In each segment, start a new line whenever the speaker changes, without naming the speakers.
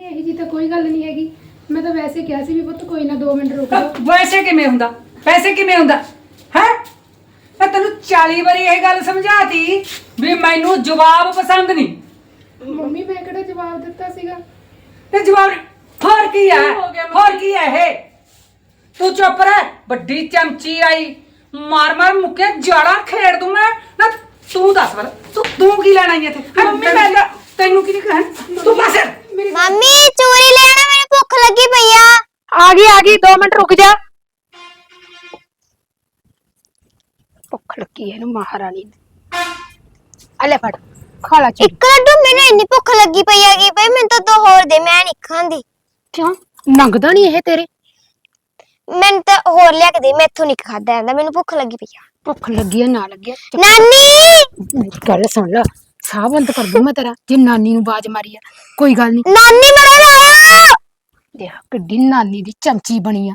Mummy ਇਹੀ ਜੀ ਤਾਂ ਕੋਈ ਗੱਲ ਨਹੀਂ ਹੈਗੀ। ਮੈਂ ਤਾਂ ਵੈਸੇ ਕਿਹਾ ਸੀ ਵੀ ਪੁੱਤ ਕੋਈ ਨਾ 2 ਮਿੰਟ ਰੁਕ
ਵੈਸੇ ਕਿਵੇਂ ਹੁੰਦਾ? ਪੈਸੇ ਕਿਵੇਂ ਹੁੰਦਾ? ਹੈ? ਮੈਂ ਤੈਨੂੰ 40 ਵਾਰੀ ਇਹ ਗੱਲ ਸਮਝਾਤੀ ਵੀ ਮੈਨੂੰ ਜਵਾਬ ਪਸੰਦ ਨਹੀਂ।
ਮੰਮੀ ਮੈਂ ਕਿਹੜਾ ਜਵਾਬ ਦਿੱਤਾ ਸੀਗਾ?
ਤੇ ਜਵਾਬ ਹੋਰ ਕੀ ਹੈ? ਹੋਰ ਕੀ ਹੈ ਇਹ? ਤੂੰ ਚੁੱਪ ਰਹਿ। ਵੱਡੀ ਚਮਚੀ ਆਈ। ਮਾਰ ਮਾਰ ਮੁੱਕੇ ਜੜਾ ਖੇੜ ਦੂੰ ਮੈਂ। ਨਾ ਤੂੰ ਦੱਸ ਬਲ। ਤੂੰ ਤੂੰ ਕੀ ਲੈਣਾ ਇੱਥੇ? ਮੰਮੀ ਮੈਂ ਤਾਂ ਤੈਨੂੰ ਕੀ ਨਹੀਂ ਕਹਿਣ ਤੂੰ ਬਸ।
ਮੰਮੀ ਚੂਰੀ ਲੈਣਾ ਮੈਨੂੰ ਭੁੱਖ ਲੱਗੀ ਪਈ ਆ।
ਆ ਗਈ ਆ ਗਈ 2 ਮਿੰਟ ਰੁਕ ਜਾ। ਭੁੱਖ ਲੱਗੀ ਹੈ ਇਹਨੂੰ ਮਹਾਰਾਣੀ ਨੂੰ ਆ ਲੈ ਫੜ ਖਾ ਲਾ
ਇੱਕ ਲੱਡੂ ਮੈਨੂੰ ਇੰਨੀ ਭੁੱਖ ਲੱਗੀ ਪਈ ਹੈਗੀ ਬਈ ਮੈਨੂੰ ਤਾਂ ਦੋ ਹੋਰ ਦੇ ਮੈਂ ਨਹੀਂ ਖਾਂਦੀ।
ਕਿਉਂ? ਨੰਗਦਾ ਨਹੀਂ ਇਹ ਤੇਰੇ?
ਮੈਨੂੰ ਤਾਂ ਹੋਰ ਲਿਆ ਕੇ ਦੇ ਮੈਥੋਂ ਨਹੀਂ ਖਾਦਾ ਜਾਂਦਾ ਮੈਨੂੰ ਭੁੱਖ ਲੱਗੀ ਪਈ ਆ।
ਭੁੱਖ ਲੱਗੀ ਹੈ ਨਾ ਲੱਗੀ ਹੈ
ਨਾਨੀ!
ਮੇਰੀ ਗੱਲ ਸੁਣ ਲੈ। ਸਾਹ ਬੰਦ ਕਰ ਦੂੰ ਮੈਂ ਤੇਰਾ ਜੇ ਨਾਨੀ ਨੂੰ ਬਾਜ ਮਾਰੀ ਆ। ਕੋਈ ਗੱਲ ਨਹੀਂ
ਨਾਨੀ ਮਰਨ ਆਇਆ
ਦੇਖ ਕਿੱਡੀ ਨਾਨੀ ਦੀ ਚਮਚੀ ਬਣੀ ਆ।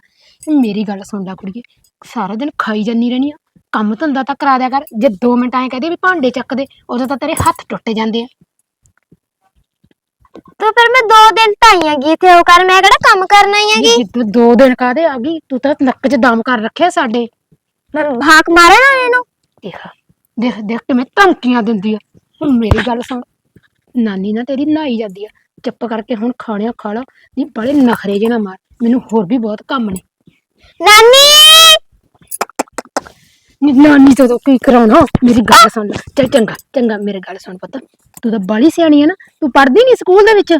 ਮੇਰੀ ਗੱਲ ਸੁਣ ਲੈ ਕੁੜੀਏ ਸਾਰਾ ਦਿਨ ਖਾਈ ਜੰਨੀ ਰਹਿਣੀ ਆ। ਕੰਮ ਧੰਦਾ ਤਾਂ ਕਰਾ ਦਿਆ ਕਰ। ਜੇ 2 ਮਿੰਟ ਐਂ ਕਹਦੇ ਵੀ ਭਾਂਡੇ ਚੱਕ ਦੇ ਉਦੋਂ ਤਾਂ ਤੇਰੇ ਹੱਥ ਟੁੱਟ ਜਾਂਦੇ ਆ।
ਤੂੰ ਫਿਰ ਮੈਂ ਦੋ ਦਿਨ ਢਾਈ ਹੈਗੀ ਇੱਥੇ ਉਹ ਕਰ ਮੈਂ ਕਿਹੜਾ ਕੰਮ ਕਰਨਾ ਹੀ ਹੈਗੀ?
ਜਿੱਦ ਦੋ ਦਿਨ ਕਾਦੇ ਆ ਗਈ ਤੂੰ ਤਾਂ ਨੱਕ 'ਚ ਦਮ ਕਰ ਰੱਖਿਆ ਸਾਡੇ।
ਮੈਂ ਭਾਕ ਮਾਰੇ ਨਾ? ਇਹਨੂੰ
ਦੇਖ ਦੇਖ ਦੇਖ ਕਿਵੇਂ ਧਮਕੀਆਂ ਦਿੰਦੀ ਆ। ਹੁਣ ਮੇਰੀ ਗੱਲ ਸੁਣ। ਨਾਨੀ ਨਾ ਤੇਰੀ ਨਹਾਈ ਜਾਂਦੀ ਆ। ਚੁੱਪ ਕਰਕੇ ਹੁਣ ਖਾਣਿਆ ਖਾ ਲਾ। ਨਹੀਂ ਬੜੇ ਨਖਰੇ ਜੇ ਨਾ ਮਾਰ। ਮੈਨੂੰ ਹੋਰ ਵੀ ਬਹੁਤ ਕੰਮ ਨੇ।
ਨਾਨੀ!
ਨੀ ਨਾਨੀ ਤੋਂ ਤਾਂ ਕੀ ਕਰਾਉਣਾ? ਮੇਰੀ ਗੱਲ ਸੁਣ। ਲੈ ਚੱਲ ਚੰਗਾ ਚੰਗਾ ਮੇਰੀ ਗੱਲ ਸੁਣ ਪੁੱਤ। ਤੂੰ ਤਾਂ ਬਾਲੀ ਸਿਆਣੀ ਹੈ ਨਾ। ਤੂੰ ਪੜ੍ਹਦੀ ਨਹੀਂ ਸਕੂਲ ਦੇ ਵਿੱਚ?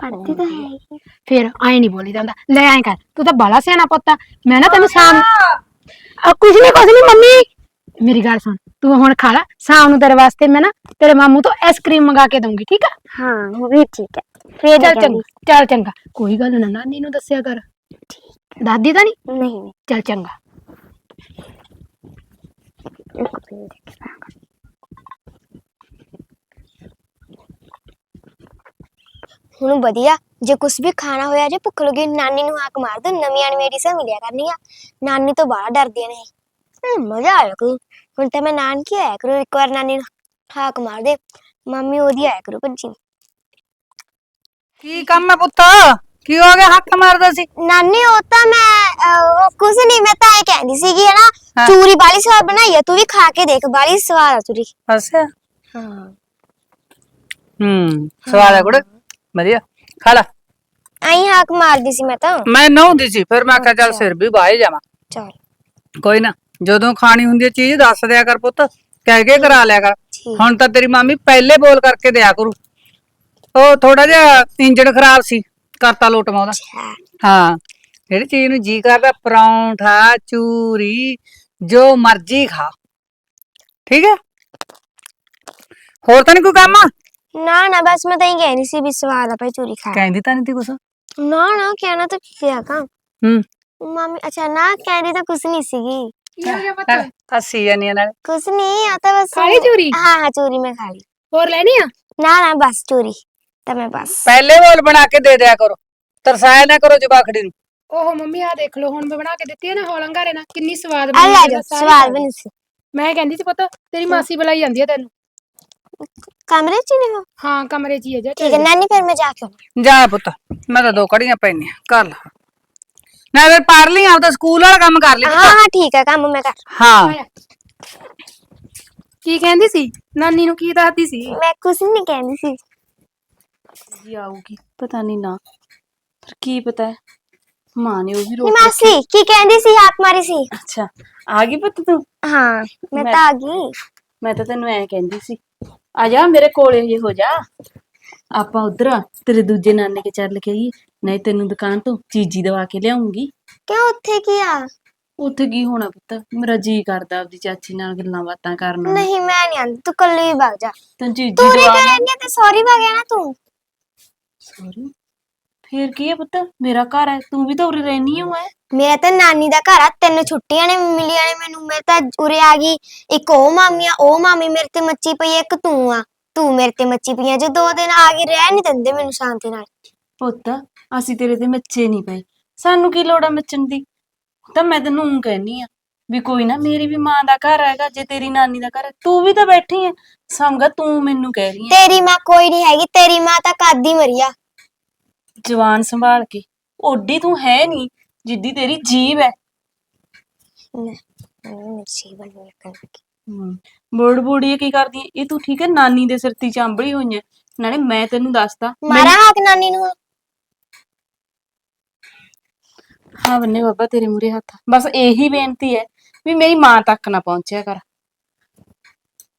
ਪੜਦੀ ਤਾਂ ਹੈ
ਫਿਰ ਐ ਨਹੀਂ ਬੋਲੀ ਜਾਂਦਾ। ਲੈ ਐਂ ਕਰ। ਤੂੰ ਤਾਂ ਬਾਲਾ ਸਿਆਣਾ ਪੁੱਤ ਆ। ਮੈਂ ਨਾ ਤੈਨੂੰ ਸ਼ਾਮ ਆ ਕੁਝ ਨਹੀਂ ਕੁਝ ਨਹੀਂ ਮੰਮੀ। ਮੇਰੀ ਗੱਲ ਸੁਣ। ਤੂੰ ਹੁਣ ਖਾ ਲੈ ਸ਼ਾਮ ਨੂੰ ਤੇਰੇ ਵਾਸਤੇ ਮੈਂ ਨਾ ਤੇਰੇ ਮਾਮੂ ਤੋਂ ਆਈਸਕ੍ਰੀਮ ਮੰਗਾ ਕੇ ਦਊਂਗੀ ਠੀਕ ਆ?
ਹਾਂ ਉਹ ਵੀ ਠੀਕ ਹੈ। ਫੇਰ
ਚੱਲ ਚੰਗਾ ਚੱਲ ਚੰਗਾ। ਕੋਈ ਗੱਲ ਨਾ ਨਾਨੀ ਨੂੰ ਦੱਸਿਆ ਕਰ। ਦਾਦੀ ਤਾਂ ਨਹੀਂ?
ਨਹੀਂ
ਚੱਲ ਚੰਗਾ।
ਇੱਕ ਹੁਣ ਵਧੀਆ ਜੇ ਕੁਝ ਵੀ ਖਾਣਾ ਹੋਇਆ ਜੇ ਭੁੱਖ ਲੱਗੀ ਨਾਨੀ ਨੂੰ ਹਾਕ ਮਾਰ ਦੋ ਨਵੀਆਂ ਨਵੀਆਂ ਡਿਸ਼ਾਂ ਮਿਲਿਆ ਕਰਨੀਆਂ। ਨਾਨੀ ਤੋਂ ਬਾਹਰ ਡਰਦੀਆਂ ਨੇ ਮਜ਼ਾ ਆਇਆ ਕਰੂ ਹੁਣ ਤਾਂ ਮੈਂ ਨਾਨਕੀ ਆਇਆ ਕਰੂ ਇੱਕ ਵਾਰ ਨਾਨੀ ਨੂੰ ਹਾਕ ਮਾਰ ਦੇ ਮੰਮੀ ਉਹਦੀ ਆਇਆ ਕਰੂ ਭੱਜੀ।
ਕੀ ਕੰਮ ਹੈ ਪੁੱਤ? ਕੀ ਹੋ ਗਿਆ ਹੱਥ ਮਾਰਦਾ ਸੀ?
ਨਾਨੀ ਉਹ ਤਾਂ ਮੈਂ ਅਹ, ਉਹ ਕੁਝ ਨਹੀਂ ਮੈਂ ਤਾਂ ਇਹ ਕਹਿੰਦੀ ਸੀਗੀ ਹੈ ਨਾ
ਹਾਂ।
ਚੂਰੀ ਬਾਲੀ ਸਵਾਦ ਬਣਾਈ ਆ ਤੂੰ ਵੀ ਖਾ ਕੇ ਦੇਖ ਬਾਲੀ ਸਵਾਦ ਆ ਚੂਰੀ।
ਅੱਛਾ।
ਹਾਂ।
ਹੂੰ ਸਵਾਦ ਹੈ ਗੁੜ। ਵਧੀਆ ਖਾ ਲੈ।
ਆਈ ਹਾਕ ਮਾਰਦੀ ਸੀ ਮੈਂ ਤਾਂ।
ਮੈਂ ਨਹਾਉਂਦੀ ਸੀ ਫਿਰ ਮੈਂ ਕਿਹਾ ਚੱਲ ਸਿਰ ਵੀ ਬਾਹੇ ਜਾਵਾਂ।
ਚਲ।
ਕੋਈ ਨਾ ਜਦੋਂ ਖਾਣੀ ਹੁੰਦੀ ਹੈ ਚੀਜ਼ ਦੱਸ ਦਿਆ ਕਰ ਪੁੱਤ ਕਹਿ ਕੇ ਕਰਾ ਲਿਆ ਕਰ।
ਠੀਕ।
ਹੁਣ ਤਾਂ ਤੇਰੀ ਮਾਮੀ ਪਹਿਲੇ ਬੋਲ ਕਰਕੇ ਦਿਆ ਕਰੂ। ਉਹ ਥੋੜਾ ਜਿਹਾ ਇੰਜਣ ਖਰਾਬ ਸੀ ਕਰਤਾ ਲੋਟਵਾ ਉਹਦਾ।
ਅੱਛਾ।
ਹਾਂ ਜਿਹੜੀ ਚੀਜ਼ ਨੂੰ ਜੀ ਕਰਦਾ ਪਰੌਂਠਾ ਚੂਰੀ ਜੋ ਮਰਜ਼ੀ ਖਾ। ਠੀਕ ਹੈ? ਹੋਰ ਤਾਂ ਨਹੀਂ ਕੋਈ ਕੰਮ?
ਨਾ ਨਾ ਬਸ ਮੈਂ ਤਾਂ ਇਹ ਕਹਿ ਰਹੀ ਸੀ ਵੀ ਸਵਾਦ ਆ ਭਾਈ ਚੂਰੀ ਖਾ
ਕਹਿੰਦੀ ਤਾਂ ਨਹੀਂ ਤੀ ਕੁਛ?
ਨਾ ਨਾ ਕਹਿਣਾ ਤਾਂ ਕੀ ਆ ਕਾ
ਹੂੰ।
ਮੰਮੀ ਅੱਛਾ ਨਾ ਕਹਿੰਦੀ ਤਾਂ ਕੁਛ ਨਹੀਂ ਸੀਗੀ।
ਕੀ ਹੋ ਗਿਆ ਪੁੱਤ
ਹੱਸੀ ਜਾਨੀ ਆ ਨਾਲ
ਕੁਛ ਨਹੀਂ ਆ ਤਾਂ ਬਸ
ਖਾ ਲਈ ਚੂਰੀ
ਹਾਂ ਹਾਂ ਚੂਰੀ ਮੈਂ ਖਾ ਲਈ
ਹੋਰ ਲੈਣੀ ਆ
ਨਾ ਨਾ ਬਸ ਚੂਰੀ ਤਾਂ ਮੈਂ ਬਸ
ਪਹਿਲੇ ਬੋਲ ਬਣਾ ਕੇ ਦੇ ਦਿਆ ਕਰੋ ਤਰਸਾਇਆ ਨਾ ਕਰੋ ਜਵਾਖੜੀ ਨੂੰ
ਓਹੋ ਮੰਮੀ ਆ ਦੇਖ ਲਓ ਹੁਣ ਮੈਂ ਬਣਾ ਕੇ ਦਿੱਤੀ ਹੈ ਨਾ ਹੋਲੰਗਾਰੇ ਨਾਲ ਕਿੰਨੀ ਸਵਾਦ
ਆ
ਬਣੀ
ਲੈ
ਹੈ
ਜਾ
ਨਾ, ਸਾਰੀ
ਸਵਾਦ
ਖਾ ਲਈ।
ਬਣੀ ਸੀ
ਮੈਂ ਕਹਿੰਦੀ ਸੀ ਪੁੱਤ ਤੇਰੀ ਮਾਸੀ ਬੁਲਾਈ ਜਾਂਦੀ ਹੈ ਤੈਨੂੰ
ਕਮਰੇ ਚ ਹੀ ਨੇ ਹੋ
ਹਾਂ ਕਮਰੇ 'ਚ ਹੀ ਹੈ ਜਾ
ਠੀਕ ਹੈ ਨਾਨੀ ਫਿਰ ਮੈਂ ਜਾ ਕੇ ਆਉਂਦੀ
ਜਾ ਪੁੱਤ ਮੈਂ ਤਾਂ ਦੋ ਕੜੀਆਂ ਪੈਣੀਆਂ ਕਰ ਲਾ ਨਾ ਫਿਰ ਪੜ ਲਈ ਆਪਦਾ ਸਕੂਲ ਵਾਲਾ ਕੰਮ ਕਰ ਲਈ
ਹਾਂ ਹਾਂ ਠੀਕ ਹੈ ਕੰਮ ਮੈਂ ਕਰ
ਹਾਂ।
ਕੀ ਕਹਿੰਦੀ ਸੀ? ਨਾਨੀ ਨੂੰ ਕੀ ਦੱਸਦੀ ਸੀ?
ਮੈਂ ਕੁਛ ਨਹੀਂ ਕਹਿੰਦੀ ਸੀ।
ਜੀ ਆਊਗੀ ਪਤਾ ਨਹੀਂ ਨਾ। ਪਰ ਕੀ ਪਤਾ ਹੈ? ਮਾਂ ਨੇ ਉਹ ਵੀ ਰੋਕ
ਮਾਸੀ ਕੀ ਕਹਿੰਦੀ ਸੀ? ਹਾਕ ਮਾਰੀ ਸੀ।
ਅੱਛਾ ਆ ਗਈ ਪੁੱਤ ਤੂੰ?
ਹਾਂ ਮੈਂ
ਮੈਂ-
ਤਾਂ ਆ ਗਈ।
ਮੈਂ ਤਾਂ ਤੈਨੂੰ ਐ ਕਹਿੰਦੀ ਸੀ। ਆ ਜਾ ਮੇਰੇ ਕੋਲੇ ਜੇ ਹੋ ਜਾ। ਆਪਾਂ ਉਧਰ ਤੇਰੇ ਦੂਜੇ ਨਾਨੇ ਕੇ ਚੱਲ ਕੇ ਆਈਏ। ਨਹੀਂ ਤੈਨੂੰ ਦੁਕਾਨ ਤੋਂ ਚੀਜੀ ਦਵਾ ਕੇ ਲਿਆਉਂਗੀ।
ਕਿਉਂ ਉੱਥੇ ਕੀ ਆ?
ਉੱਥੇ ਕੀ ਹੋਣਾ ਪੁੱਤ? ਮੇਰਾ ਜੀ ਕਰਦਾ ਆਪਦੀ ਚਾਚੀ ਨਾਲ ਗੱਲਾਂ ਬਾਤਾਂ ਕਰਨ ਨੂੰ।
ਨਹੀਂ ਮੈਂ ਨਹੀਂ ਆਂਦੀ ਤੂੰ ਕੱਲੀ ਹੀ ਭੱਗ ਜਾ।
ਤੈਨੂੰ ਚੀਜੀ
ਤੂੰ ਰੇ
ਦਵਾ
ਤੇ ਸੌਰੀ ਭੱਗ ਗਿਆ ਨਾ ਤੂੰ।
ਸੌਰੀ? ਫੇਰ ਕੀ ਹੈ ਪੁੱਤ? ਮੇਰਾ ਘਰ ਹੈ ਤੂੰ ਵੀ ਤਾਂ ਉਰੇ ਰਹਿਣੀ ਹੋ ਐ
ਮੇਰਾ ਤਾਂ ਨਾਨੀ ਦਾ ਘਰ ਆ ਤਿੰਨ ਛੁੱਟੀਆਂ ਨੇ ਮਿਲੀਆਂ ਨੇ ਮੈਨੂੰ ਮੈਂ ਤਾਂ ਉਰੇ ਆ ਗਈ। ਇੱਕ ਉਹ ਮਾਮੀ ਆ ਉਹ ਮਾਮੀ ਮੇਰੇ ਤੇ ਮੱਚੀ ਪਈ ਆ, ਇੱਕ ਤੂੰ ਆ। ਤੂੰ ਮੇਰੇ ਤੇ ਮੱਚੀ ਪਈ ਆ। ਜੇ ਦੋ ਦਿਨ ਆ ਕੇ ਰਹਿ ਨਹੀਂ ਦਿੰਦੇ ਮੈਨੂੰ ਸ਼ਾਂਤੀ ਨਾਲ।
ਪੁੱਤ ਅਸੀਂ ਤੇਰੇ ਤੇ ਮੱਚੇ ਨਹੀਂ ਪਏ। ਸਾਨੂੰ ਕੀ ਲੋੜ ਆ ਮੱਚਣ ਦੀ? ਤਾਂ ਮੈਂ ਤੈਨੂੰ ਊਂ ਕਹਿਨੀ ਆ ਵੀ ਕੋਈ ਨਾ ਮੇਰੀ ਵੀ ਮਾਂ ਦਾ ਘਰ ਹੈਗਾ ਜੇ ਤੇਰੀ ਨਾਨੀ ਦਾ ਘਰ ਹੈ ਤੂੰ ਵੀ ਤਾਂ ਬੈਠੀ ਐ ਸੰਗਾ ਤੂੰ ਮੈਨੂੰ ਕਹਿ ਰਹੀ ਐ
ਤੇਰੀ ਮਾਂ ਕੋਈ ਨਹੀਂ ਹੈਗੀ ਤੇਰੀ ਮਾਂ ਤਾਂ ਕਾਦੀ ਮਰੀ ਆ।
ਜਵਾਨ ਸੰਭਾਲ ਕੇ। ਓਡੀ ਤੂੰ ਹੈ ਨਹੀਂ ਜਿੱਦੀ ਤੇਰੀ ਜੀਬ ਹੈ।
ਲੈ ਮੈਨੂੰ ਮਿਰਚੀ ਬਣ ਲੱਗਣ ਲੱਗੀ।
ਬੋੜ ਬੋੜੀ ਕੀ ਕਰਦੀ ਹੈ? ਇਹ ਤੂੰ ਠੀਕ ਹੈ ਨਾਨੀ ਦੇ ਸਿਰ ਤੇ ਚਾਂਬੜੀ ਹੋਈ ਹੈ ਨਾਲੇ ਮੈਂ ਤੈਨੂੰ ਦੱਸਦਾ
ਮਾਰਾ ਹਾਕ ਨਾਨੀ ਨੂੰ।
ਹਾਂ ਬੰਨੇ ਬਾਬਾ ਤੇਰੇ ਮੂਰੇ ਹੱਥ ਬਸ ਇਹੀ ਬੇਨਤੀ ਹੈ ਵੀ ਮੇਰੀ ਮਾਂ ਤੱਕ ਨਾ ਪਹੁੰਚਿਆ ਕਰ।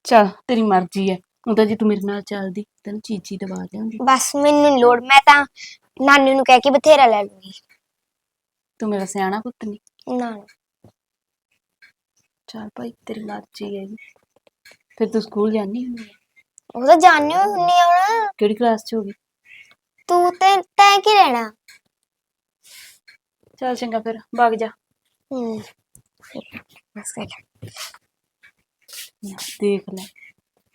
ਚਲ ਤੇਰੀ ਮਰਜ਼ੀ ਹੈ ਉਹ ਤਾਂ ਜੇ ਤੂੰ ਮੇਰੇ ਨਾਲ ਚੱਲਦੀ ਤੈਨੂੰ ਚੀਚੀ ਦਵਾ ਲਿਆਉਂਗੀ
ਬਸ ਮੈਨੂੰ ਨੀ ਲੋੜ ਮੈਂ ਤਾਂ ਨਾਨੀ ਨੂੰ ਕਹਿ ਕੇ ਬਥੇਰਾ ਲੈ ਲੂੰਗੀ।
ਤੂੰ ਮੇਰਾ ਸਿਆਣਾ ਪੁੱਤ ਨਹੀਂ
ਨਾ ਨਾ।
ਚੱਲ ਭਾਈ ਤੇਰੀ ਮਰਜ਼ੀ ਹੈ ਫਿਰ ਤੂੰ ਸਕੂਲ ਜਾਣੀ ਹੁੰਦੀ ਹੈ?
ਉਹ ਤਾਂ ਜਾਣਨੀ ਹੋਈ ਹੁੰਨੀ ਆ ਹੁਣ।
ਕਿਹੜੀ ਕਲਾਸ ਚ ਹੋਗੀ
ਤੂੰ ਤੇ ਤੈਂ ਕੀ ਰਹਿਣਾ
ਚੱਲ ਚੰਗਾ ਫਿਰ ਭੱਗ ਜਾ।
ਹੂੰ। ਬਸ ਕਰ।
ਦੇਖ ਲੈ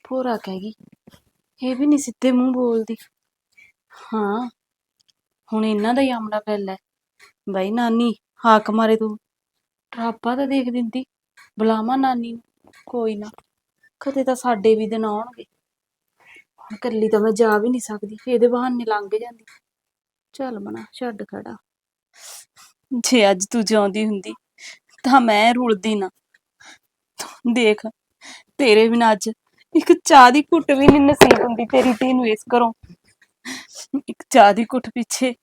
ਪੂਰਾ ਕਹਿ ਗਈ। ਇਹ ਵੀ ਨਹੀਂ ਸਿੱਧੇ ਮੂੰਹ ਬੋਲਦੀ। ਹਾਂ ਹੁਣ ਇਹਨਾਂ ਦਾ ਹੀ ਆਮਲਾ ਪੈਲ ਹੈ ਬਾਈ ਨਾਨੀ ਹਾਕ ਮਾਰੇ ਤੂੰ। ਟਰਾਪਾ ਤਾਂ ਦੇਖ ਦਿੰਦੀ। ਬੁਲਾਵਾਂ ਨਾਨੀ ਨੂੰ, ਕੋਈ ਨਾ। ਕਦੇ ਤਾਂ ਸਾਡੇ ਵੀ ਦਿਨ ਆਉਣਗੇ। ਹੁਣ ਇਕੱਲੀ ਤਾਂ ਮੈਂ ਜਾ ਵੀ ਨਹੀਂ ਸਕਦੀ, ਇਹਦੇ ਬਹਾਨੇ ਲੰਘ ਜਾਂਦੀ। ਚੱਲ ਮਨਾ, ਛੱਡ ਖੜਾ। ਜੇ ਅੱਜ ਤੂੰ ਜਿਉਂਦੀ ਹੁੰਦੀ, ਤਾਂ ਮੈਂ ਰੁਲਦੀ ਨਾ। ਤੂੰ ਦੇਖ, ਤੇਰੇ ਬਿਨਾਂ ਅੱਜ ਇੱਕ ਚਾਹ ਦੀ ਘੁੱਟ ਵੀ ਨਹੀਂ ਨਸੀਬ ਹੁੰਦੀ ਤੇਰੀ ਧੀ ਨੂੰ ਇਸ ਕਰੋ ਇੱਕ ਚਾਹ ਦੀ ਘੁੱਟ ਪਿੱਛੇ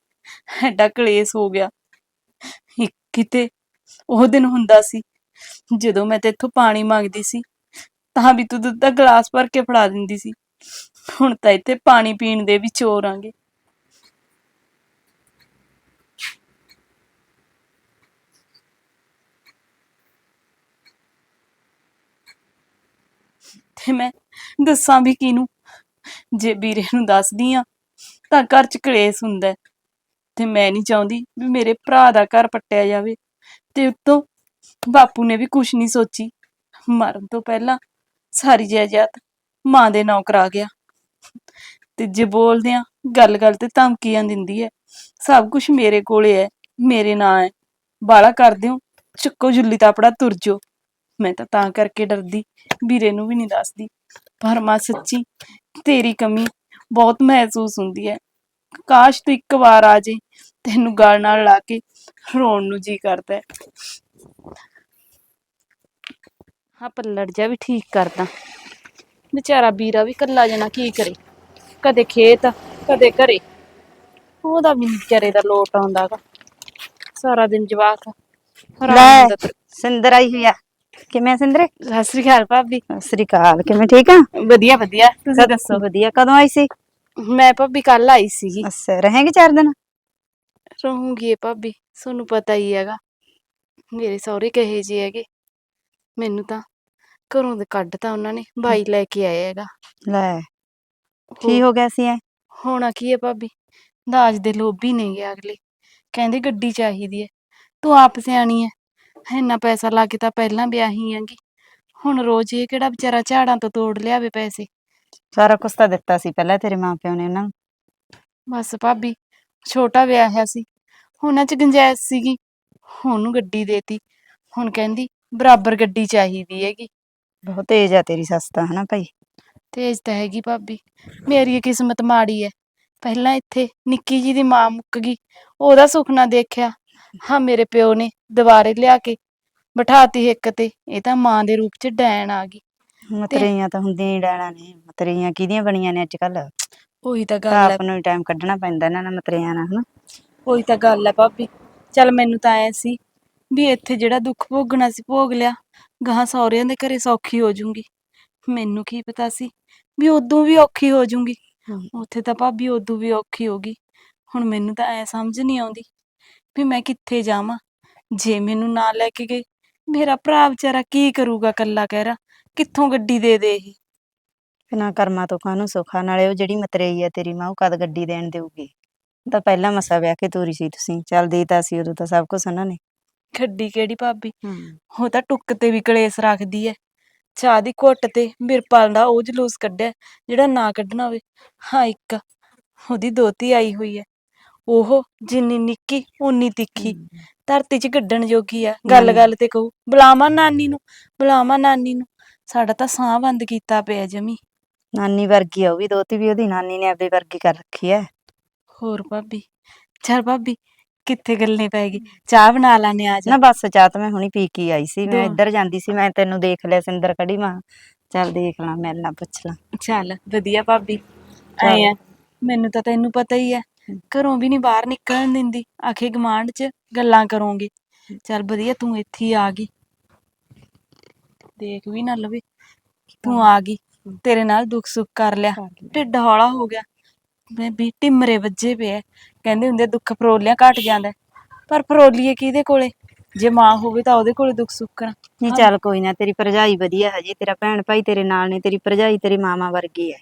ਐਡਾ ਕਲੇਸ਼ ਹੋ ਗਿਆ। ਇੱਕ ਕਿਤੇ ਉਹ ਦਿਨ ਹੁੰਦਾ ਸੀ ਜਦੋਂ ਮੈਂ ਤੇਥੋਂ ਪਾਣੀ ਮੰਗਦੀ ਸੀ, ਤਾਂ ਵੀ ਤੂੰ ਦੁੱਧ ਦਾ ਗਲਾਸ ਭਰ ਕੇ ਫੜਾ ਦਿੰਦੀ ਸੀ। ਹੁਣ ਤਾਂ ਇੱਥੇ ਪਾਣੀ ਪੀਣ ਦੇ ਵੀ ਚੋਰ ਆਂਗੇ। ਤੇ ਮੈਂ ਦੱਸਾਂ ਵੀ ਕਿਹਨੂੰ? ਜੇ ਵੀਰੇ ਨੂੰ ਦੱਸਦੀ ਆ, ਤਾਂ ਘਰ ਚ ਕਲੇਸ਼ ਹੁੰਦਾ ਹੈ। ਤੇ ਮੈਂ ਨਹੀਂ ਚਾਹੁੰਦੀ ਵੀ ਮੇਰੇ ਭਰਾ ਦਾ ਘਰ ਪੱਟਿਆ ਜਾਵੇ। ਤੇ ਉੱਤੋਂ ਬਾਪੂ ਨੇ ਵੀ ਕੁਛ ਨਹੀਂ ਸੋਚੀ। ਮਰਨ ਤੋਂ ਪਹਿਲਾਂ ਸਾਰੀ ਜਾਇਦਾਦ ਮਾਂ ਦੇ ਨਾਂ ਕਰਾ ਗਿਆ। ਤੇ ਜੇ ਬੋਲਦੇ ਆ ਗੱਲ-ਗੱਲ ਤੇ ਧਮਕੀਆਂ ਦਿੰਦੀ ਹੈ ਸਭ ਕੁਝ ਮੇਰੇ ਕੋਲੇ ਹੈ ਮੇਰੇ ਨਾਂ ਹੈ ਬਾਲਾ ਕਰਦੇ ਹੋ ਚੱਕੋ ਜੁੱਲੀ ਤਾਂ ਆਪਣਾ ਤੁਰ ਜਾਓ। ਮੈਂ ਤਾਂ ਤਾਂ ਕਰਕੇ ਡਰਦੀ, ਵੀਰੇ ਨੂੰ ਵੀ ਨਹੀਂ ਦੱਸਦੀ। ਪਰ ਮਾਂ ਸੱਚੀ ਤੇਰੀ ਕਮੀ ਬਹੁਤ ਮਹਿਸੂਸ ਹੁੰਦੀ ਹੈ ਕਾਸ਼ ਤੂੰ ਇੱਕ ਵਾਰ ਆ ਜੇ ਤੈਨੂੰ ਗਲ ਨਾਲ ਲਾ ਕੇ ਰੋਣ ਨੂੰ ਜੀ ਕਰਦਾ ਹੈ ਹਾਂ ਪੱਲੜ ਜਾ ਵੀ ਠੀਕ ਕਰਦਾ। ਵਿਚਾਰਾ ਵੀਰਾ ਵੀ ਕੱਲਾ ਜਣਾ ਕੀ ਕਰੇ? ਕਦੇ ਖੇਤ ਕਦੇ ਘਰੇ। ਉਹਦਾ ਵੀ ਨੀ ਵਿਚਾਰੇ ਦਾ ਲੋਟ ਆਉਂਦਾਗਾ। ਸਾਰਾ ਦਿਨ ਜਵਾਕ। ਹਰਾਮ
ਲੈ ਸਿੰਦਰ ਆਈ ਹੋਈ ਆ। ਕਿਵੇਂ ਸਿੰਦਰੇ?
ਸਤਿ ਸ੍ਰੀ ਅਕਾਲ ਭਾਬੀ।
ਸਤਿ ਸ੍ਰੀ ਅਕਾਲ ਕਿਵੇਂ ਠੀਕ ਆ?
ਵਧੀਆ ਵਧੀਆ। ਤੁਸੀਂ ਦੱਸੋ?
ਵਧੀਆ ਕਦੋਂ ਆਈ ਸੀ?
ਮੈਂ ਭਾਬੀ ਕੱਲ ਆਈ ਸੀਗੀ।
ਅੱਛਾ ਰਹੇਂਗੇ ਚਾਰ ਦਿਨ?
ਰਹੂੰਗੀ ਇਹ ਭਾਬੀ ਤੁਹਾਨੂੰ ਪਤਾ ਹੀ ਹੈਗਾ। ਮੇਰੇ ਸਹੁਰੇ ਕਹੇ ਜੇ ਹੈਗੇ। ਮੈਨੂੰ ਤਾਂ ਘਰੋਂ ਦੇ ਕੱਢਤਾ ਉਹਨਾਂ ਨੇ ਭਾਈ ਲੈ ਕੇ ਆਇਆ ਹੈਗਾ।
ਲੈ ਕੀ ਹੋ ਗਿਆ ਸੀ ਐ
ਹੋਣਾ ਕੀ ਹੈ ਭਾਬੀ? ਦਾਜ ਦੇ ਲੋਭੀ ਨੇ ਗੇ ਅਗਲੇ। ਕਹਿੰਦੇ ਗੱਡੀ ਚਾਹੀਦੀ ਹੈ। ਤੂੰ ਆਪ ਸਿਆਣੀ ਹੈ। ਇੰਨਾ ਪੈਸਾ ਲਾ ਕੇ ਤਾਂ ਪਹਿਲਾਂ ਵਿਆਹੀ ਆਂਗੀ ਹੁਣ ਰੋਜ਼ ਇਹ ਕਿਹੜਾ ਵਿਚਾਰਾ ਝਾੜਾਂ ਤੋਂ ਤੋੜ ਲਿਆਵੇ ਪੈਸੇ?
ਸਾਰਾ ਕੁਛ ਤਾਂ ਦਿੱਤਾ ਸੀ ਪਹਿਲਾਂ ਤੇਰੇ ਮਾਪਿਓ ਨੇ ਉਹਨਾਂ ਨੂੰ।
ਬਸ ਭਾਬੀ ਛੋਟਾ ਵਿਆਹਿਆ ਸੀ। ਉਹਨਾਂ ਚ ਗੁੰਜਾਇਸ਼ ਸੀਗੀ। ਉਹਨੂੰ ਗੱਡੀ ਦੇਤੀ। ਹੁਣ ਕਹਿੰਦੀ ਬਰਾਬਰ ਗੱਡੀ ਚਾਹੀਦੀ ਹੈਗੀ।
ਬਹੁਤ ਤੇਜ਼ ਆ ਤੇਰੀ ਸੱਸ ਤਾਂ ਹਨਾ ਭਾਈ?
ਤੇਜ ਤਾਂ ਹੈਗੀ ਭਾਬੀ। ਮੇਰੀ ਇਹ ਕਿਸਮਤ ਮਾੜੀ ਹੈ ਪਹਿਲਾਂ ਇੱਥੇ ਨਿੱਕੀ ਜੀ ਦੀ ਮਾਂ ਮੁੱਕ ਗਈ ਉਹਦਾ ਸੁਪਨਾ ਦੇਖਿਆ। ਹਾਂ ਮੇਰੇ ਪਿਓ ਨੇ ਦੁਬਾਰੇ ਲਿਆ ਕੇ ਬਿਠਾਤੀ ਇੱਕ ਤੇ ਇਹ ਤਾਂ ਮਾਂ ਦੇ ਰੂਪ ਚ ਡੈਣ ਆ ਗਈ।
ਮਤਰੇਈਆਂ ਤਾਂ ਹੁੰਦੀਆਂ ਹੀ ਡੈਣਾ ਨੇ। ਮਤਰੇਈਆਂ ਕਿਹਦੀਆਂ ਬਣੀਆਂ ਨੇ ਅੱਜ ਕੱਲ
ਉਹੀ ਤਾਂ ਗੱਲ ਹੈ
ਆਪ ਨੂੰ ਟਾਈਮ ਕੱਢਣਾ ਪੈਂਦਾ ਇਹਨਾਂ ਨਾਲ ਮਤਰੇਈਆਂ ਨਾਲ ਹਨਾ?
ਉਹੀ ਤਾਂ ਗੱਲ ਹੈ ਭਾਬੀ। ਚੱਲ ਮੈਨੂੰ ਤਾਂ ਐ ਸੀ ਵੀ ਇੱਥੇ ਜਿਹੜਾ ਦੁੱਖ ਭੋਗਣਾ ਸੀ ਭੋਗ ਲਿਆ ਗਾਂ ਸਹੁਰਿਆਂ ਦੇ ਘਰੇ ਸੌਖੀ ਹੋ ਜਾਊਂਗੀ ਮੈਨੂੰ ਕੀ ਪਤਾ ਸੀ ਵੀ ਉਦੋਂ ਵੀ ਔਖੀ ਹੋ ਜਾਊਂਗੀ। ਉੱਥੇ ਤਾਂ ਭਾਬੀ ਉਦੋਂ ਵੀ ਔਖੀ ਹੋਗੀ ਹੁਣ ਮੈਨੂੰ ਤਾਂ ਐ ਸਮਝ ਨਹੀਂ ਆਉਂਦੀ ਵੀ ਮੈਂ ਕਿੱਥੇ ਜਾਵਾਂ। ਜੇ ਮੈਨੂੰ ਨਾ ਲੈ ਕੇ ਗਏ ਮੇਰਾ ਭਰਾ ਵਿਚਾਰਾ ਕੀ ਕਰੂਗਾ ਕੱਲਾ ਕਹਿਰਾ? ਕਿੱਥੋਂ ਗੱਡੀ ਦੇ ਦੇ ਇਹ?
ਬਿਨਾਂ ਕਰਮਾਂ ਤੋਂ ਕਾਹਨੂੰ ਸੁੱਖਾ? ਨਾਲੇ ਉਹ ਜਿਹੜੀ ਮਤਰੇਈ ਆ ਤੇਰੀ ਮਾਂ ਉਹ ਕਦ ਗੱਡੀ ਦੇਣ ਦੇਊਗੀ? ਤਾਂ ਪਹਿਲਾਂ ਮਸਾ ਵਿਆਹ ਕੇ ਤੋਰੀ ਸੀ ਤੁਸੀਂ। ਚੱਲ ਦੇਤਾ ਸੀ ਉਦੋਂ ਤਾਂ ਸਭ ਕੁਝ ਉਹਨਾਂ ਨੇ।
ਗੱਡੀ ਕਿਹੜੀ ਭਾਬੀ? ਉਹ ਤਾਂ ਟੁੱਕ ਤੇ ਵੀ ਕਲੇਸ਼ ਰੱਖਦੀ ਐ। ਚਾਹ ਦੀ ਘੁੱਟ ਤੇ ਬਿਰਪਾਲ ਦਾ ਉਹ ਜਲੂਸ ਕੱਢਿਆ ਜਿਹੜਾ ਨਾ ਕੱਢਣਾ ਹੋਵੇ। ਹਾਂ ਇੱਕ। ਉਹਦੀ ਦੋਤੀ ਆਈ ਹੋਈ ਐ। ਉਹ ਜਿੰਨੀ ਨਿੱਕੀ ਓਨੀ ਤਿੱਖੀ। ਧਰਤੀ 'ਚ ਗੱਡਣ ਜੋਗੀ ਆ ਗੱਲ
ਨਾਨੀ।
ਗੱਲ ਤੇ ਕਹੂ ਬੁਲਾਵਾਂ ਨਾਨੀ ਨੂੰ ਬੁਲਾਵਾਂ ਨਾਨੀ ਨੂੰ। ਸਾਡਾ ਤਾਂ ਸਾਹ ਬੰਦ ਕੀਤਾ ਪਿਆ ਜਮੀ।
ਨਾਨੀ ਵਰਗੀ ਆ ਉਹ ਵੀ ਦੋਤੀ ਵੀ ਉਹਦੀ ਨਾਨੀ ਨੇ ਆਪੇ ਵਰਗੀ ਕਰ ਰੱਖੀ ਐ।
ਹੋਰ ਭਾਬੀ ਚਲ ਭਾਬੀ ਕਿੱਥੇ ਗੱਲੇ ਪੈ ਗਈ ਚਾਹ ਬਣਾ ਲਾਨੇ ਆ ਜਾ।
ਨਾ ਬਸ ਚਾਹ ਤਾਂ ਮੈਂ ਹੁਣੀ ਪੀ ਕੇ ਆਈ ਸੀ ਮੈਂ
ਦੋ-
ਇੱਧਰ ਜਾਂਦੀ ਸੀ ਮੈਂ ਤੈਨੂੰ ਦੇਖ ਲਿਆ ਸਿੰਦਰ ਕੜੀ ਮਾਂ ਚੱਲ ਦੇਖ ਲਾਂ ਮਿਲਣਾ ਪੁੱਛ ਲਾਂ।
ਚੱਲ ਵਧੀਆ ਭਾਬੀ ਐ ਆ। ਮੈਨੂੰ ਤਾਂ ਤੈਨੂੰ ਪਤਾ ਹੀ ਐ ਘਰੋਂ ਵੀ ਨਹੀਂ ਬਾਹਰ ਨਿਕਲਣ ਦਿੰਦੀ ਆਖੇ ਗਮਾਂਡ 'ਚ ਗੱਲਾਂ ਕਰੋਗੇ। ਚੱਲ ਵਧੀਆ ਤੂੰ ਇੱਥੇ ਹੀ ਆ ਗਈ। ਦੇਖ ਵੀ ਨਾ ਲਵੇ ਤੂੰ ਆ ਗਈ ਤੇਰੇ ਨਾਲ ਦੁੱਖ ਸੁੱਖ ਕਰ ਲਿਆ। ਢਿੱਡ ਹੌਲਾ ਹੋ ਗਿਆ। ਮੈਂ ਵੀ ਟਿਮਰੇ ਵੱਜੇ ਪਏ। ਕਹਿੰਦੇ ਹੁੰਦੇ ਦੁੱਖ ਫਰੋਲਿਆ ਘਟ ਜਾਂਦਾ ਹੈ। ਪਰ ਫਰੋਲੀਏ ਕਿਹਦੇ ਕੋਲੇ? ਜੇ ਮਾਂ ਹੋਵੇ ਤਾਂ ਉਹਦੇ ਕੋਲੇ ਦੁੱਖ ਸੁੱਕਣਾ
ਨਹੀਂ ਚੱਲ ਕੋਈ ਨਾ ਤੇਰੀ ਭਰਜਾਈ ਵਧੀਆ ਹਜੇ ਤੇਰਾ ਭੈਣ ਭਾਈ ਤੇਰੇ ਨਾਲ ਨੇ ਤੇਰੀ ਭਰਜਾਈ ਤੇਰੀ ਮਾਮਾ ਵਰਗੀ ਹੈ।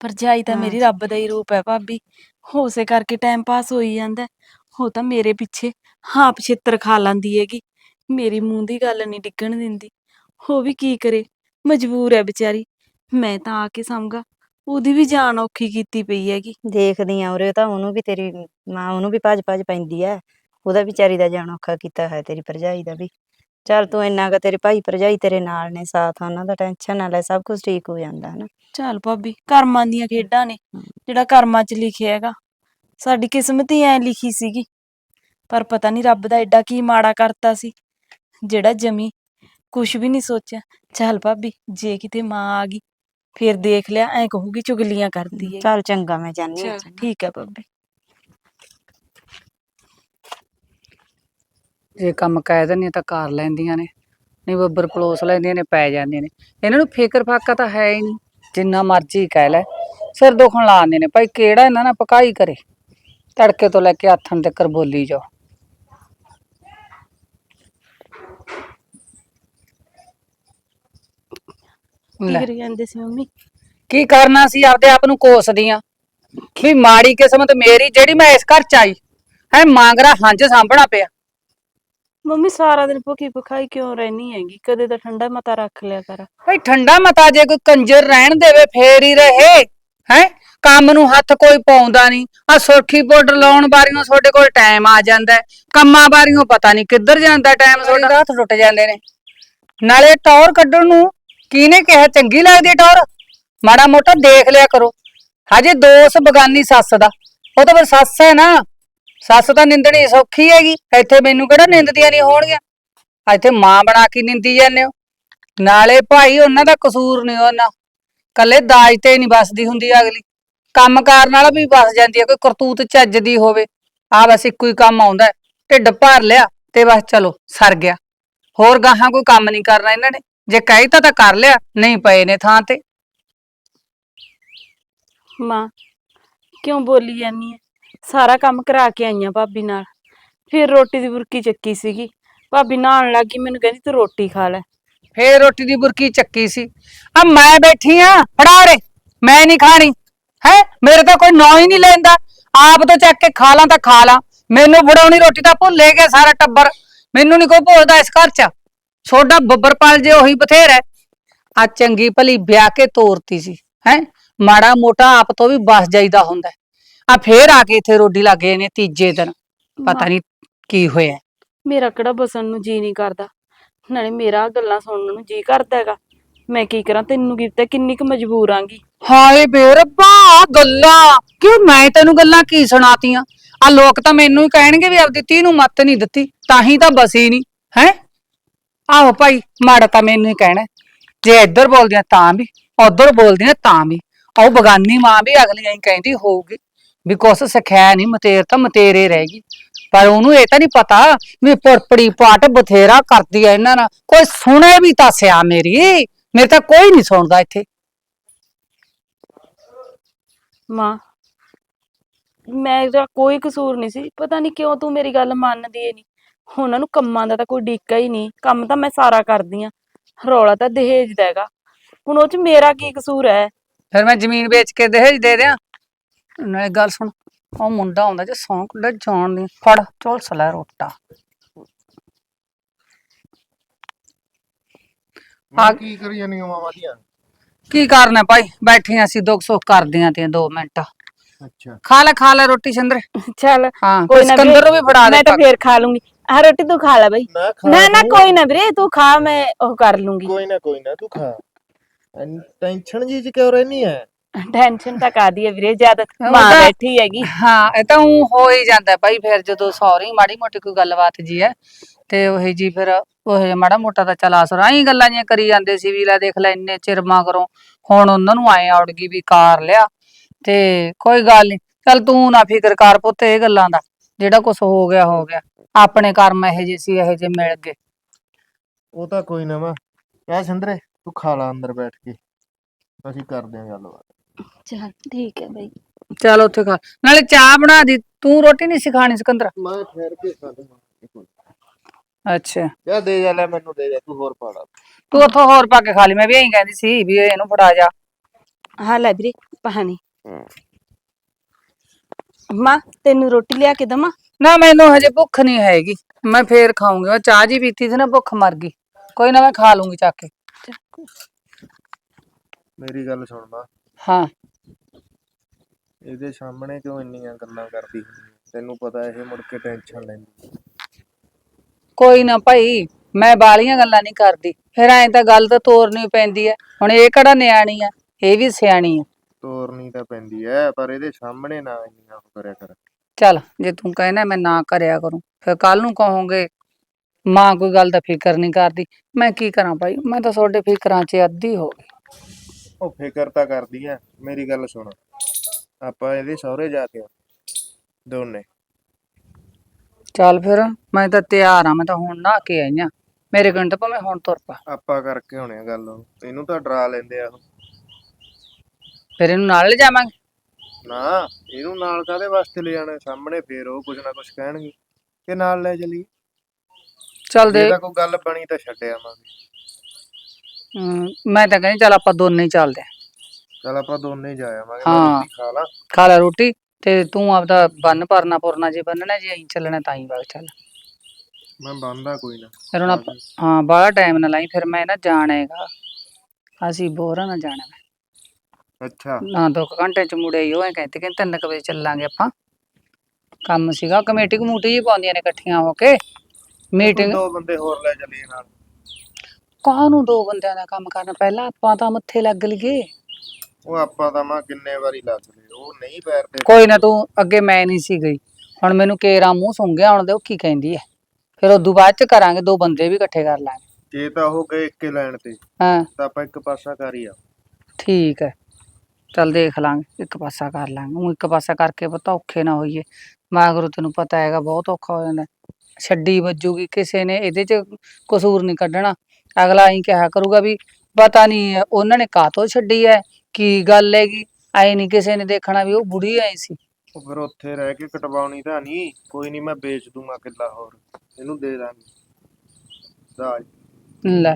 ਭਰਜਾਈ ਤਾਂ
ਹਾਂ।
ਮੇਰੀ ਰੱਬ ਦਾ ਹੀ ਰੂਪ ਹੈ ਭਾਬੀ। ਹੋਸੇ ਕਰਕੇ ਟਾਈਮ ਪਾਸ ਹੋਈ ਜਾਂਦਾ ਹੈ। ਉਹ ਤਾਂ ਮੇਰੇ ਪਿੱਛੇ ਹਾਪ ਛਿੱਤਰ ਖਾ ਲੈਂਦੀ ਹੈਗੀ। ਮੇਰੀ ਮੂੰਹ ਦੀ ਗੱਲ ਨਹੀਂ ਡਿੱਗਣ ਦਿੰਦੀ। ਉਹ ਵੀ ਕੀ ਕਰੇ? ਮਜਬੂਰ ਹੈ ਵਿਚਾਰੀ। ਮੈਂ ਤਾਂ ਆ ਕੇ ਸਮਝਾ। ਉਹਦੀ ਵੀ ਜਾਨ ਔਖੀ ਕੀਤੀ ਪਈ ਹੈਗੀ।
ਦੇਖਦੀ ਆ ਉਰੇ ਤਾਂ ਉਹਨੂੰ ਵੀ ਤੇਰੀ ਮਾਂ ਉਹਨੂੰ ਵੀ ਭੱਜ ਭੱਜ ਪੈਂਦੀ ਐ। ਉਹਦਾ ਵਿਚਾਰੀ ਦਾ ਜਾਣ ਔਖਾ ਕੀਤਾ ਹੈ ਤੇਰੀ ਭਰਜਾਈ ਦਾ ਵੀ। ਚੱਲ ਤੂੰ ਇੰਨਾ ਕੁ ਤੇਰੇ ਭਾਈ ਭਰਜਾਈ ਤੇਰੇ ਨਾਲ ਨੇ ਸਾਥ ਆ ਉਹਨਾਂ ਦਾ ਟੈਨਸ਼ਨ ਨਾ ਲੈ ਸਭ ਕੁਝ ਠੀਕ ਹੋ ਜਾਂਦਾ ਹੈ ਨਾ
ਚੱਲ ਭਾਬੀ ਕਰਮਾਂ ਦੀਆਂ ਖੇਡਾਂ ਨੇ। ਜਿਹੜਾ ਕਰਮਾਂ 'ਚ ਲਿਖਿਆ ਹੈਗਾ। ਸਾਡੀ ਕਿਸਮਤ ਹੀ ਐ ਲਿਖੀ ਸੀਗੀ ਪਰ ਪਤਾ ਨਹੀਂ ਰੱਬ ਦਾ ਐਡਾ ਕੀ ਮਾੜਾ ਕਰਤਾ ਸੀ ਜਿਹੜਾ ਜਮੀ ਕੁਝ ਵੀ ਨਹੀਂ ਸੋਚਿਆ। ਚੱਲ ਭਾਬੀ ਜੇ ਕਿਤੇ ਮਾਂ ਆ ਗਈ ਫਿਰ ਦੇਖ ਲਿਆ ਐ ਕਹੂਗੀ ਚੁਗਲੀਆਂ ਕਰਦੀ ਹੈ
ਚੱਲ ਚੰਗਾ ਮੈਂ ਜਾਨੀ ਆ
ਚੱਲ ਠੀਕ ਹੈ ਭਾਬੀ
ਜੇ ਕੰਮ ਕਹਿ ਦਿੰਦੀਆਂ ਤਾਂ ਕਰ ਲੈਂਦੀਆਂ ਨੇ। ਨਹੀਂ ਬੱਬਰ ਪਲੋਸ ਲੈਂਦੀਆਂ ਨੇ ਪੈ ਜਾਂਦੀਆਂ ਨੇ। ਇਹਨਾਂ ਨੂੰ ਫਿਕਰ ਫਾਕਾ ਤਾਂ ਹੈ ਹੀ ਨਹੀਂ ਜਿੰਨਾ ਮਰਜ਼ੀ ਕਹਿ ਲੈ। ਸਿਰ ਦੁਖਣ ਲਾਉਂਦੇ ਨੇ ਭਾਈ ਕਿਹੜਾ ਇਹਨਾਂ ਨਾਲ ਪਕਾਈ ਕਰੇ? ਤੜਕੇ ਤੋਂ ਲੈ ਕੇ ਆਥਣ ਤੱਕ ਬੋਲੀ ਜਾਓ। ਲੈ,
ਜਾਂਦੇ ਸੀ ਮੰਮੀ?
ਕੀ ਕਰਨਾ ਸੀ? ਆਪਦੇ ਆਪ ਨੂੰ ਕੋਸਦੀਆਂ। ਵੀ ਮਾੜੀ ਕਿਸਮਤ ਮੇਰੀ ਜਿਹੜੀ ਮੈਂ ਇਸ ਘਰ ਚ ਆਈ ਹੈ ਮਾਂਗਰਾ ਹੰਝ ਸਾਂਭਣਾ ਪਿਆ।
ਮੰਮੀ ਸਾਰਾ ਦਿਨ ਭੁੱਖੀ ਭੁਖਾਈ ਕਿਉਂ ਰਹਿਣੀ ਹੈਗੀ? ਕਦੇ ਤਾਂ ਠੰਡਾ ਮਤਾ ਰੱਖ ਲਿਆ ਕਰ।
ਭਾਈ ਠੰਡਾ ਮਤਾ ਜੇ ਕੋਈ ਕੰਜਰ ਰਹਿਣ ਦੇਵੇ ਫੇਰ ਹੀ ਰਹੇ। ਹੈ? ਕੰਮ ਨੂੰ ਹੱਥ ਕੋਈ ਪਾਉਂਦਾ ਨਹੀਂ ਆ ਸੁਰਖੀ ਪਾਊਡਰ ਲਾਉਣ ਬਾਰੀਆਂ ਤੁਹਾਡੇ ਕੋਲ ਟਾਈਮ ਆ ਜਾਂਦਾ ਹੈ। ਕੰਮਾਂ ਬਾਰੀਆਂ ਪਤਾ ਨਹੀਂ ਕਿੱਧਰ ਜਾਂਦਾ ਟਾਈਮ ਤੁਹਾਡਾ। ਹੱਥ ਟੁੱਟ ਜਾਂਦੇ ਨੇ। ਨਾਲੇ ਟੌਰ ਕੱਢਣ ਨੂੰ ਕਿਹਨੇ ਕਿਹਾ? ਚੰਗੀ ਲੱਗਦੀ ਹੈ ਟੌਰ। ਮਾੜਾ ਮੋਟਾ ਦੇਖ ਲਿਆ ਕਰੋ। ਹਜੇ ਦੋਸ ਬਗਾਨੀ ਸੱਸ ਦਾ। ਉਹ ਤਾਂ ਫਿਰ ਸੱਸ ਹੈ ਨਾ। ਸੱਸ ਤਾਂ ਨਿੰਦਣੀ ਸੌਖੀ ਹੈਗੀ। ਇੱਥੇ ਮੈਨੂੰ ਕਿਹੜਾ ਨਿੰਦਦੀਆਂ ਨਹੀਂ ਹੋਣਗੀਆਂ? ਇੱਥੇ ਮਾਂ ਬਣਾ ਕੇ ਨਿੰਦੀ ਜਾਂਦੇ ਹੋ। ਨਾਲੇ ਭਾਈ, ਉਹਨਾਂ ਦਾ ਕਸੂਰ ਨਹੀਂ ਉਹਨਾਂ। ਕੱਲੇ ਦਾਜ ਤੇ ਨਹੀਂ ਬਸਦੀ ਹੁੰਦੀ ਅਗਲੀ। ਕੰਮ ਕਰਨ ਵਾਲਾ ਵੀ ਬਸ ਜਾਂਦੀ ਹੈ। ਕੋਈ ਕਰਤੂਤ ਚੱਜ ਦੀ ਹੋਵੇ। ਆ ਬਸ ਇੱਕੋ ਹੀ ਕੰਮ ਆਉਂਦਾ ਢਿੱਡ ਭਰ ਲਿਆ ਤੇ ਬਸ ਚਲੋ, ਸਰ ਗਿਆ। ਹੋਰ ਗਾਹਾਂ ਕੋਈ ਕੰਮ ਨਹੀਂ ਕਰਨਾ ਇਹਨਾਂ ਨੇ। ਜੇ ਕਹਿਤਾ ਤਾਂ ਕਰ ਲਿਆ ਨਹੀਂ ਪਏ ਨੇ ਥਾਂ ਤੇ।
ਮਾਂ ਕਿਉਂ ਬੋਲੀ ਜਾਨੀ ਹੈ ਸਾਰਾ ਕੰਮ ਕਰਾ ਕੇ ਆਈਆਂ ਭਾਬੀ ਨਾਲ। ਫਿਰ ਰੋਟੀ ਦੀ ਬੁਰਕੀ ਚੱਕੀ ਸੀਗੀ। ਭਾਬੀ ਨਹਾਉਣ ਲੱਗੀ ਮੈਨੂੰ ਕਹਿੰਦੀ ਤੂੰ ਰੋਟੀ ਖਾ ਲੈ।
ਫੇਰ ਰੋਟੀ ਦੀ ਬੁਰਕੀ ਚੱਕੀ ਸੀ। ਆ ਮੈਂ ਬੈਠੀ ਆ ਫੜਾ ਰੇ ਮੈਂ ਨਹੀਂ ਖਾਣੀ। ਹੈ? ਮੇਰੇ ਤਾਂ ਕੋਈ ਨਾਂ ਹੀ ਨਹੀਂ ਲੈਂਦਾ। ਆਪ ਤੋਂ ਚੱਕ ਕੇ ਖਾ ਲਾਂ ਤਾਂ ਖਾ ਲਾਂ। ਮੈਨੂੰ ਫੜਾਉਣੀ ਰੋਟੀ ਤਾਂ ਭੁੱਲੇ ਗਿਆ ਸਾਰਾ ਟੱਬਰ। ਮੈਨੂੰ ਨਹੀਂ ਕੋਈ ਭੁੱਲਦਾ ਇਸ ਘਰ 'ਚ। ਛੋਡਾ ਬੱਬਰ ਪਲ ਜੇ ਉਹੀ ਬਥੇਰਾ ਆ ਚੰਗੀ ਭਲੀ ਵਿਆਹ ਕੇ ਤੋਰਤੀ ਸੀ ਹੈ? ਮਾੜਾ ਮੋਟਾ ਆਪ ਤੋਂ ਵੀ ਬਸ ਜਾਈਦਾ ਹੁੰਦਾ ਆ ਫੇਰ ਆ ਕੇ ਇੱਥੇ ਰੋਡੀ ਲੱਗੇ ਨੇ ਤੀਜੇ ਦਿਨ। ਪਤਾ ਨਹੀਂ ਕੀ ਹੋਇਆ
ਮੇਰਾ ਕਿਹੜਾ ਬਸਣ ਨੂੰ ਜੀ ਨਹੀਂ ਕਰਦਾ। ਨਾਲੇ ਮੇਰਾ ਗੱਲਾਂ ਸੁਣਨ ਨੂੰ ਜੀ ਕਰਦਾ ਹੈਗਾ। ਮੈਂ ਕੀ ਕਰਾਂ ਤੈਨੂੰ ਕੀ ਪਤਾ ਕਿੰਨੀ ਕੁ ਮਜਬੂਰ ਆਂਗੀ।
ਹਾਏ ਬੇ ਰੱਬਾ ਆਹ ਗੱਲਾਂ। ਕਿਉਂ ਮੈਂ ਤੈਨੂੰ ਗੱਲਾਂ ਕੀ ਸੁਣਾਤੀਆਂ? ਆ ਲੋਕ ਤਾਂ ਮੈਨੂੰ ਹੀ ਕਹਿਣਗੇ ਵੀ ਆਪਦੀ ਧੀ ਨੂੰ ਮੱਤ ਨਹੀਂ ਦਿੱਤੀ ਤਾਂ ਹੀ ਤਾਂ ਬਸੀ ਨਹੀਂ ਹੈ? ਆਹੋ ਭਾਈ, ਮਾੜਾ ਤਾਂ ਮੈਨੂੰ ਹੀ ਕਹਿਣਾ ਹੈ। ਜੇ ਇੱਧਰ ਬੋਲਦੀਆਂ ਤਾਂ ਵੀ, ਉੱਧਰ ਬੋਲਦੀਆਂ ਤਾਂ ਵੀ। ਉਹ ਬਗਾਨੀ ਮਾਂ ਵੀ ਅਗਲੀ ਹੀ ਕਹਿੰਦੀ ਹੋਊਗੀ ਵੀ ਕੁਛ ਸਿਖਾਇਆ ਨਹੀਂ, ਮਤੇਰ ਤਾਂ ਮਤੇਰੇ ਰਹਿ ਗਈ। ਪਰ ਉਹਨੂੰ ਇਹ ਤਾਂ ਨਹੀਂ ਪਤਾ ਵੀ ਪੁਰਪੜੀ ਪਾਟ ਬਥੇਰਾ ਕਰਦੀ ਐ ਇਹਨਾਂ ਨਾਲ। ਕੋਈ ਸੁਣੇ ਵੀ ਤਾਂ ਸਿਆ ਮੇਰੀ। ਮੇਰੇ ਤਾਂ ਕੋਈ ਨਹੀਂ ਸੁਣਦਾ ਇੱਥੇ।
ਮਾਂ ਮੇਰਾ ਕੋਈ ਕਸੂਰ ਨਹੀਂ ਸੀ। ਪਤਾ ਨਹੀਂ ਕਿਉਂ ਤੂੰ ਮੇਰੀ ਗੱਲ ਮੰਨਦੀ ਏ ਨਹੀਂ। ਉਹਨਾਂ ਨੂੰ ਕੰਮਾਂ ਦਾ ਤਾਂ ਕੋਈ ਡੀਕਾ ਹੀ ਨਹੀਂ ਕੰਮ ਤਾਂ ਮੈਂ ਸਾਰਾ ਕਰਦੀ ਆ ਰੌਲਾ ਤਾਂ ਦਹੇਜ ਦਾ ਹੈਗਾ। ਹੁਣ ਉਹ ਚ ਮੇਰਾ ਕੀ ਕਸੂਰ ਹੈ?
ਫਿਰ ਮੈਂ ਜ਼ਮੀਨ ਵੇਚ ਕੇ ਦਹੇਜ ਦੇ ਦਿਆਂ? ਨਾਲੇ ਗੱਲ ਸੁਣ ਉਹ ਮੁੰਡਾ ਆਉਂਦਾ ਜੇ ਸੌਂਕ ਡਾ ਜਾਣ ਦੀ ਫੜ ਚੋਲ ਸਲਾ ਰੋਟਾ। ਆ-
ਕੀ ਕਰੀ ਜਾਨੀ ਆ ਮਾਮਾ ਦੀਆਂ
ਕੀ ਕਰਨਾ ਭਾਈ? ਬੈਠੀਆਂ ਸੀ ਦੁੱਖ ਸੁੱਖ ਕਰਦੀਆਂ ਤੇ 2 ਮਿੰਟ।
ਅੱਛਾ।
ਖਾ ਲੈ ਖਾ ਲੈ ਰੋਟੀ ਸਿੰਦਰ।
ਚੱਲ
ਹਾਂ
ਕੋਈ
ਕੋਈ
ਨਾ
ਸਿਕੰਦਰ ਨੂੰ ਵੀ ਫੜਾ ਦੇ
ਮੈਂ ਤਾਂ ਫੇਰ ਖਾ ਲੂੰਗੀ। ਆ ਰੋਟੀ ਤੂੰ ਖਾ ਲੈ ਬਈ।
ਨਾ ਖਾ
ਨਾ। ਕੋਈ ਨਾ ਵੀਰੇ ਤੂੰ ਖਾ ਮੈਂ ਉਹ ਕਰ ਲੂੰਗੀ।
ਕੋਈ ਨਾ ਕੋਈ ਨਾ ਤੂੰ ਖਾ। ਟੈਨਸ਼ਨ ਜੀ ਚ ਕਿਉਂ ਰਹਿਨੀ ਐ?
ਟੈਨਸ਼ਨ ਤਾਂ ਕਾਦੀ ਹੈ ਵੀਰੇ ਜਦ ਮਾਂ
ਤਾਂ-
ਬੈਠੀ ਹੈਗੀ।
ਹਾਂ ਇਹ ਤਾਂ ਊਂ ਹੋ ਹੀ ਜਾਂਦਾ ਭਾਈ ਫਿਰ ਜਦੋਂ ਸੌਰੀ ਮਾੜੀ ਮੋਟੀ ਕੋਈ ਗੱਲਬਾਤ ਜੀ ਹੈ ਤੇ ਉਹੀ ਜੀ ਫਿਰ ਉਹ ਮਾੜਾ ਮੋਟਾ ਤਾਂ ਚਲਾ ਸਰਾਂ ਹੀ ਗੱਲਾਂ ਜੀਆਂ ਕਰੀ ਜਾਂਦੇ ਸੀ ਵੀ ਲੈ ਦੇਖ ਲੈ ਇੰਨੇ ਚਿਰ ਮਗਰੋਂ ਹੁਣ ਉਹਨਾਂ ਨੂੰ ਆਏ ਔੜ ਗਈ ਵੀ ਕਾਰ ਲਿਆ ਤੇ ਕੋਈ ਗੱਲ ਨਹੀਂ ਚੱਲ ਤੂੰ ਨਾ ਫਿਕਰ ਕਰ ਪੁੱਤ ਇਹ ਗੱਲਾਂ ਦਾ। ਜਿਹੜਾ ਕੁਝ ਹੋ ਗਿਆ ਹੋ ਗਿਆ। ਆਪਣੇ ਕਰਮ ਇਹੋ ਜਿਹੇ ਸੀ ਇਹੋ ਜਿਹੇ ਮਿਲ ਗਏ।
ਉਹ ਤਾਂ ਕੋਈ ਨਾ ਵਾ। ਕਹਿ ਸਿੰਦਰੇ ਤੂੰ ਖਾ ਲਾ ਅੰਦਰ ਬੈਠ ਕੇ। ਅਸੀਂ ਕਰਦੇ ਆਂ ਗੱਲਬਾਤ।
ਚਲ ਠੀਕ ਹੈ ਬਈ।
ਚੱਲ ਉੱਥੇ ਖਾ ਨਾਲੇ ਚਾਹ ਬਣਾ ਦੀ। ਤੂੰ ਰੋਟੀ ਨਹੀਂ ਸਿਖਾਣੀ ਸਿਕੰਦਰ?
ਮੈਂ ਠਹਿਰ ਕੇ ਖਾ ਲਵਾਂ।
ਅੱਛਾ।
ਯਾ ਦੇ ਜਾ ਲੈ ਮੈਨੂੰ ਦੇ ਜਾ। ਤੂੰ ਹੋਰ ਪਾ ਲਾ।
ਤੂੰ ਉੱਥੋਂ ਹੋਰ ਪਾ ਕੇ ਖਾ ਲਈ। ਮੈਂ ਵੀ ਇਹੀ ਕਹਿੰਦੀ ਸੀ ਵੀ ਇਹਨੂੰ ਫੜਾ ਜਾ।
ਹਾਂ ਲੈ ਵੀਰੇ ਪਾਣੀ ਮਾਂ ਤੈਨੂੰ ਰੋਟੀ ਲਿਆ ਕੇ ਦਵਾਂ?
ਨਾ ਮੈਨੂੰ ਹਜੇ ਭੁੱਖ ਨਹੀਂ ਹੈਗੀ। ਮੈਂ ਫੇਰ ਖਾਊਂਗੀ। ਮੈਂ ਚਾਹ ਜੀ ਪੀਤੀ ਸੀ ਨਾ ਭੁੱਖ ਮਰ ਗਈ। ਕੋਈ ਨਾ ਮੈਂ ਖਾ ਲੂੰਗੀ ਚੱਕ ਕੇ।
ਮੇਰੀ ਗੱਲ ਸੁਣ ਲਾ
ਹਾਂ।
ਇਹਦੇ ਸਾਹਮਣੇ ਕਿਉਂ ਇੰਨੀਆਂ ਗੱਲਾਂ ਕਰਦੀ ਹੁੰਦੀ ਹੈ? ਤੈਨੂੰ ਪਤਾ ਇਹ ਮੁੜ ਕੇ ਟੈਨਸ਼ਨ ਲੈਂਦੀ
ਕੋਈ ਨਾ ਭਾਈ ਮੈਂ ਬਾਲੀਆਂ ਗੱਲਾਂ ਨਹੀਂ ਕਰਦੀ। ਫਿਰ ਐਂ ਤਾਂ ਗੱਲ ਤਾਂ ਤੋਰਨੀ ਪੈਂਦੀ ਐ ਹੁਣ ਇਹ ਕਿਹੜਾ ਨਿਆਣੀ ਆ? ਇਹ ਵੀ ਸਿਆਣੀ ਆ।
ਤੋਰਨੀ ਤਾਂ ਪੈਂਦੀ ਐ ਪਰ ਇਹਦੇ ਸਾਹਮਣੇ ਨਾ ਇੰਨੀਆਂ ਉਹ ਕਰਿਆ ਕਰ।
ਚੱਲ ਜੇ ਤੂੰ ਕਹਿਣਾ ਮੈਂ ਨਾ ਕਰਿਆ ਕਰੂੰ ਫਿਰ ਕੱਲ ਨੂੰ ਕਹੋਗੇ ਮਾਂ ਕੋਈ ਗੱਲ ਦਾ ਫਿਕਰ ਨਹੀਂ ਕਰਦੀ। ਮੈਂ ਕੀ ਕਰਾਂ ਭਾਈ? ਮੈਂ ਤਾਂ ਤੁਹਾਡੇ ਫਿਕਰਾਂ 'ਚ ਅੱਧੀ ਹੋ ਗਈ।
ਉਹ ਫਿਕਰ ਤਾਂ ਕਰਦੀ ਐ ਮੇਰੀ ਗੱਲ ਸੁਣ। ਆਪਾਂ ਇਹਦੇ ਸਹੁਰੇ ਜਾ ਕੇ ਆਉਣਾ। ਦੋਨੇ।
ਚੱਲ ਫਿਰ ਮੈਂ ਤਾਂ ਤਿਆਰ ਆ ਮੈਂ ਤਾਂ ਹੁਣ ਨਹਾ ਕੇ ਆਈ ਆਂ। ਮੇਰੇ ਕੋਲ ਤਾਂ ਭਾਵੇਂ ਹੁਣ ਤੁਰ ਪਾ।
ਆਪਾਂ ਕਰਕੇ ਆ ਗੱਲ ਉਹ। ਇਹਨੂੰ ਤਾਂ ਡਰਾ ਲੈਂਦੇ ਆ ਉਹ।
ਫਿਰ ਇਹਨੂੰ ਨਾਲ ਲੈ ਜਾਵਾਂਗੇ
ਨਾ ਇਹਨੂੰ ਨਾਲ ਕਾਦੇ ਵਾਸਤੇ ਲੈ ਜਾਣਾ? ਸਾਹਮਣੇ ਫੇਰ ਉਹ ਕੁਝ ਨਾ ਕੁਝ ਕਹਿਣਗੇ ਕਿ ਨਾਲ ਲੈ ਚਲੀ
ਚੱਲ
ਜੇ
ਦੇ
ਤਾਂ ਕੋਈ ਗੱਲ ਬਣੀ ਤਾਂ ਛੱਡ ਆਵਾਂਗੇ।
ਮੈਂ ਤਾਂ ਕਹਿੰਦੀ ਚੱਲ ਆਪਾਂ ਦੋਨੇ ਹੀ ਚੱਲਦੇ ਆਂ
ਚਲ ਆਪਾਂ ਦੋਨੇ ਹੀ ਜਾ ਆਵਾਂਗੇ
ਹਾਂ।
ਮੈਂ ਰੋਟੀ ਖਾ ਲਾ।
ਖਾ ਲੈ ਰੋਟੀ ਤੇ ਤੂੰ ਆਪਦਾ ਬੰਨ ਭਰਨਾ ਪੁਰਨਾ ਜੇ ਬੰਨਣਾ ਜੇ ਅਸੀਂ ਚੱਲਣਾ ਤਾਂ ਹੀ ਵਗ ਚੱਲ।
ਮੈਂ ਬੰਦਾ ਕੋਈ ਨਾ।
ਫਿਰ ਹੁਣ ਆਪਾਂ ਹਾਂ ਬਾਹਲਾ ਟਾਈਮ ਨਾ ਲਾਈ ਫਿਰ ਮੈਂ ਨਾ ਜਾਣਾ ਹੈਗਾ। ਅਸੀਂ ਬੋਰਾਂ ਨਾ ਜਾਣਾ ਮੈਂ।
ਅੱਛਾ।
ਨਾ ਦੋ ਕੁ ਘੰਟੇ ਚ ਮੁੜੇ ਹੀ ਉਹ ਐਂ ਕਹਿੰਦੇ ਕਿ ਤਿੰਨ ਕੁ ਵਜੇ ਚੱਲਾਂਗੇ ਆਪਾਂ। ਕੰਮ ਸੀਗਾ ਕਮੇਟੀ ਕਮੂਟੀ ਜੀ ਪਾਉਂਦੀਆਂ ਨੇ ਇਕੱਠੀਆਂ ਹੋ ਕੇ। ਮੀਟਿੰਗ
ਦੋ ਬੰਦੇ ਹੋਰ ਲੈ ਚੱਲੀਏ ਨਾਲ।
ਕਾਹਨੂੰ ਦੋ ਬੰਦਿਆਂ ਦਾ ਕੰਮ ਕਰਨਾ? ਪਹਿਲਾਂ ਆਪਾਂ ਤਾਂ ਮੱਥੇ ਲੱਗ ਲਈਏ।
ਉਹ ਆਪਾਂ ਤਾਂ ਮਾਂ ਕਿੰਨੇ ਵਾਰੀ ਲੱਗ ਲਏ ਉਹ ਨਹੀਂ ਪੈਰ ਤੇ
ਕੋਈ ਨਾ ਤੂੰ ਅੱਗੇ ਮੈਂ ਨਹੀਂ ਸੀ ਗਈ। ਹੁਣ ਮੈਨੂੰ ਕੇਰਾ ਮੂੰਹ ਸੁੰਘਿਆ ਹੁਣ ਦੇ ਉਹ ਕੀ ਕਹਿੰਦੀ ਹੈ ਫਿਰ ਉਦੋਂ ਬਾਅਦ ਚ ਕਰਾਂਗੇ ਦੋ ਬੰਦੇ ਵੀ ਇਕੱਠੇ ਕਰ ਲਾਂਗੇ।
ਜੇ ਤਾਂ ਉਹ ਗਏ ਇੱਕੇ ਲੈਣ ਤੇ
ਹਾਂ।
ਤਾਂ ਆਪਾਂ ਇੱਕ ਪਾਸਾ ਕਰ ਹੀ ਆ
ਠੀਕ ਹੈ ਚੱਲ ਦੇਖ ਲਾਂਗੇ ਇੱਕ ਪਾਸਾ ਕਰ ਲਾਂਗੇ। ਉਹ ਇੱਕ ਪਾਸਾ ਕਰਕੇ ਪਤਾ ਔਖੇ ਨਾ ਹੋਈਏ। ਮਗਰੋਂ ਤੈਨੂੰ ਪਤਾ ਹੈਗਾ ਬਹੁਤ ਔਖਾ ਹੋ ਜਾਂਦਾ। ਛੱਡੀ ਵੱਜੂਗੀ ਕਿਸੇ ਨੇ ਇਹਦੇ ਚ ਕਸੂਰ ਨਹੀਂ ਕੱਢਣਾ। ਅਗਲਾ ਹੀ ਕਿਹਾ ਕਰੂਗਾ ਵੀ ਪਤਾ ਨਹੀਂ ਉਹਨਾਂ ਨੇ ਕਾਹਤੋਂ ਛੱਡੀ ਹੈ ਕੀ ਗੱਲ ਹੈਗੀ? ਐ ਨਹੀਂ ਕਿਸੇ ਨੇ ਦੇਖਣਾ ਵੀ ਉਹ ਬੁੜੀ ਆਈ ਸੀ।
ਉਹ ਫਿਰ ਉੱਥੇ ਰਹਿ ਕੇ ਕਟਵਾਉਣੀ ਤਾਂ ਨਹੀਂ ਕੋਈ ਨਹੀਂ ਮੈਂ ਵੇਚ ਦੂੰਗਾ ਕਿੱਲਾ ਹੋਰ। ਇਹਨੂੰ ਦੇ ਦਾਂਗੇ। ਦਾਜ।
ਲੈ।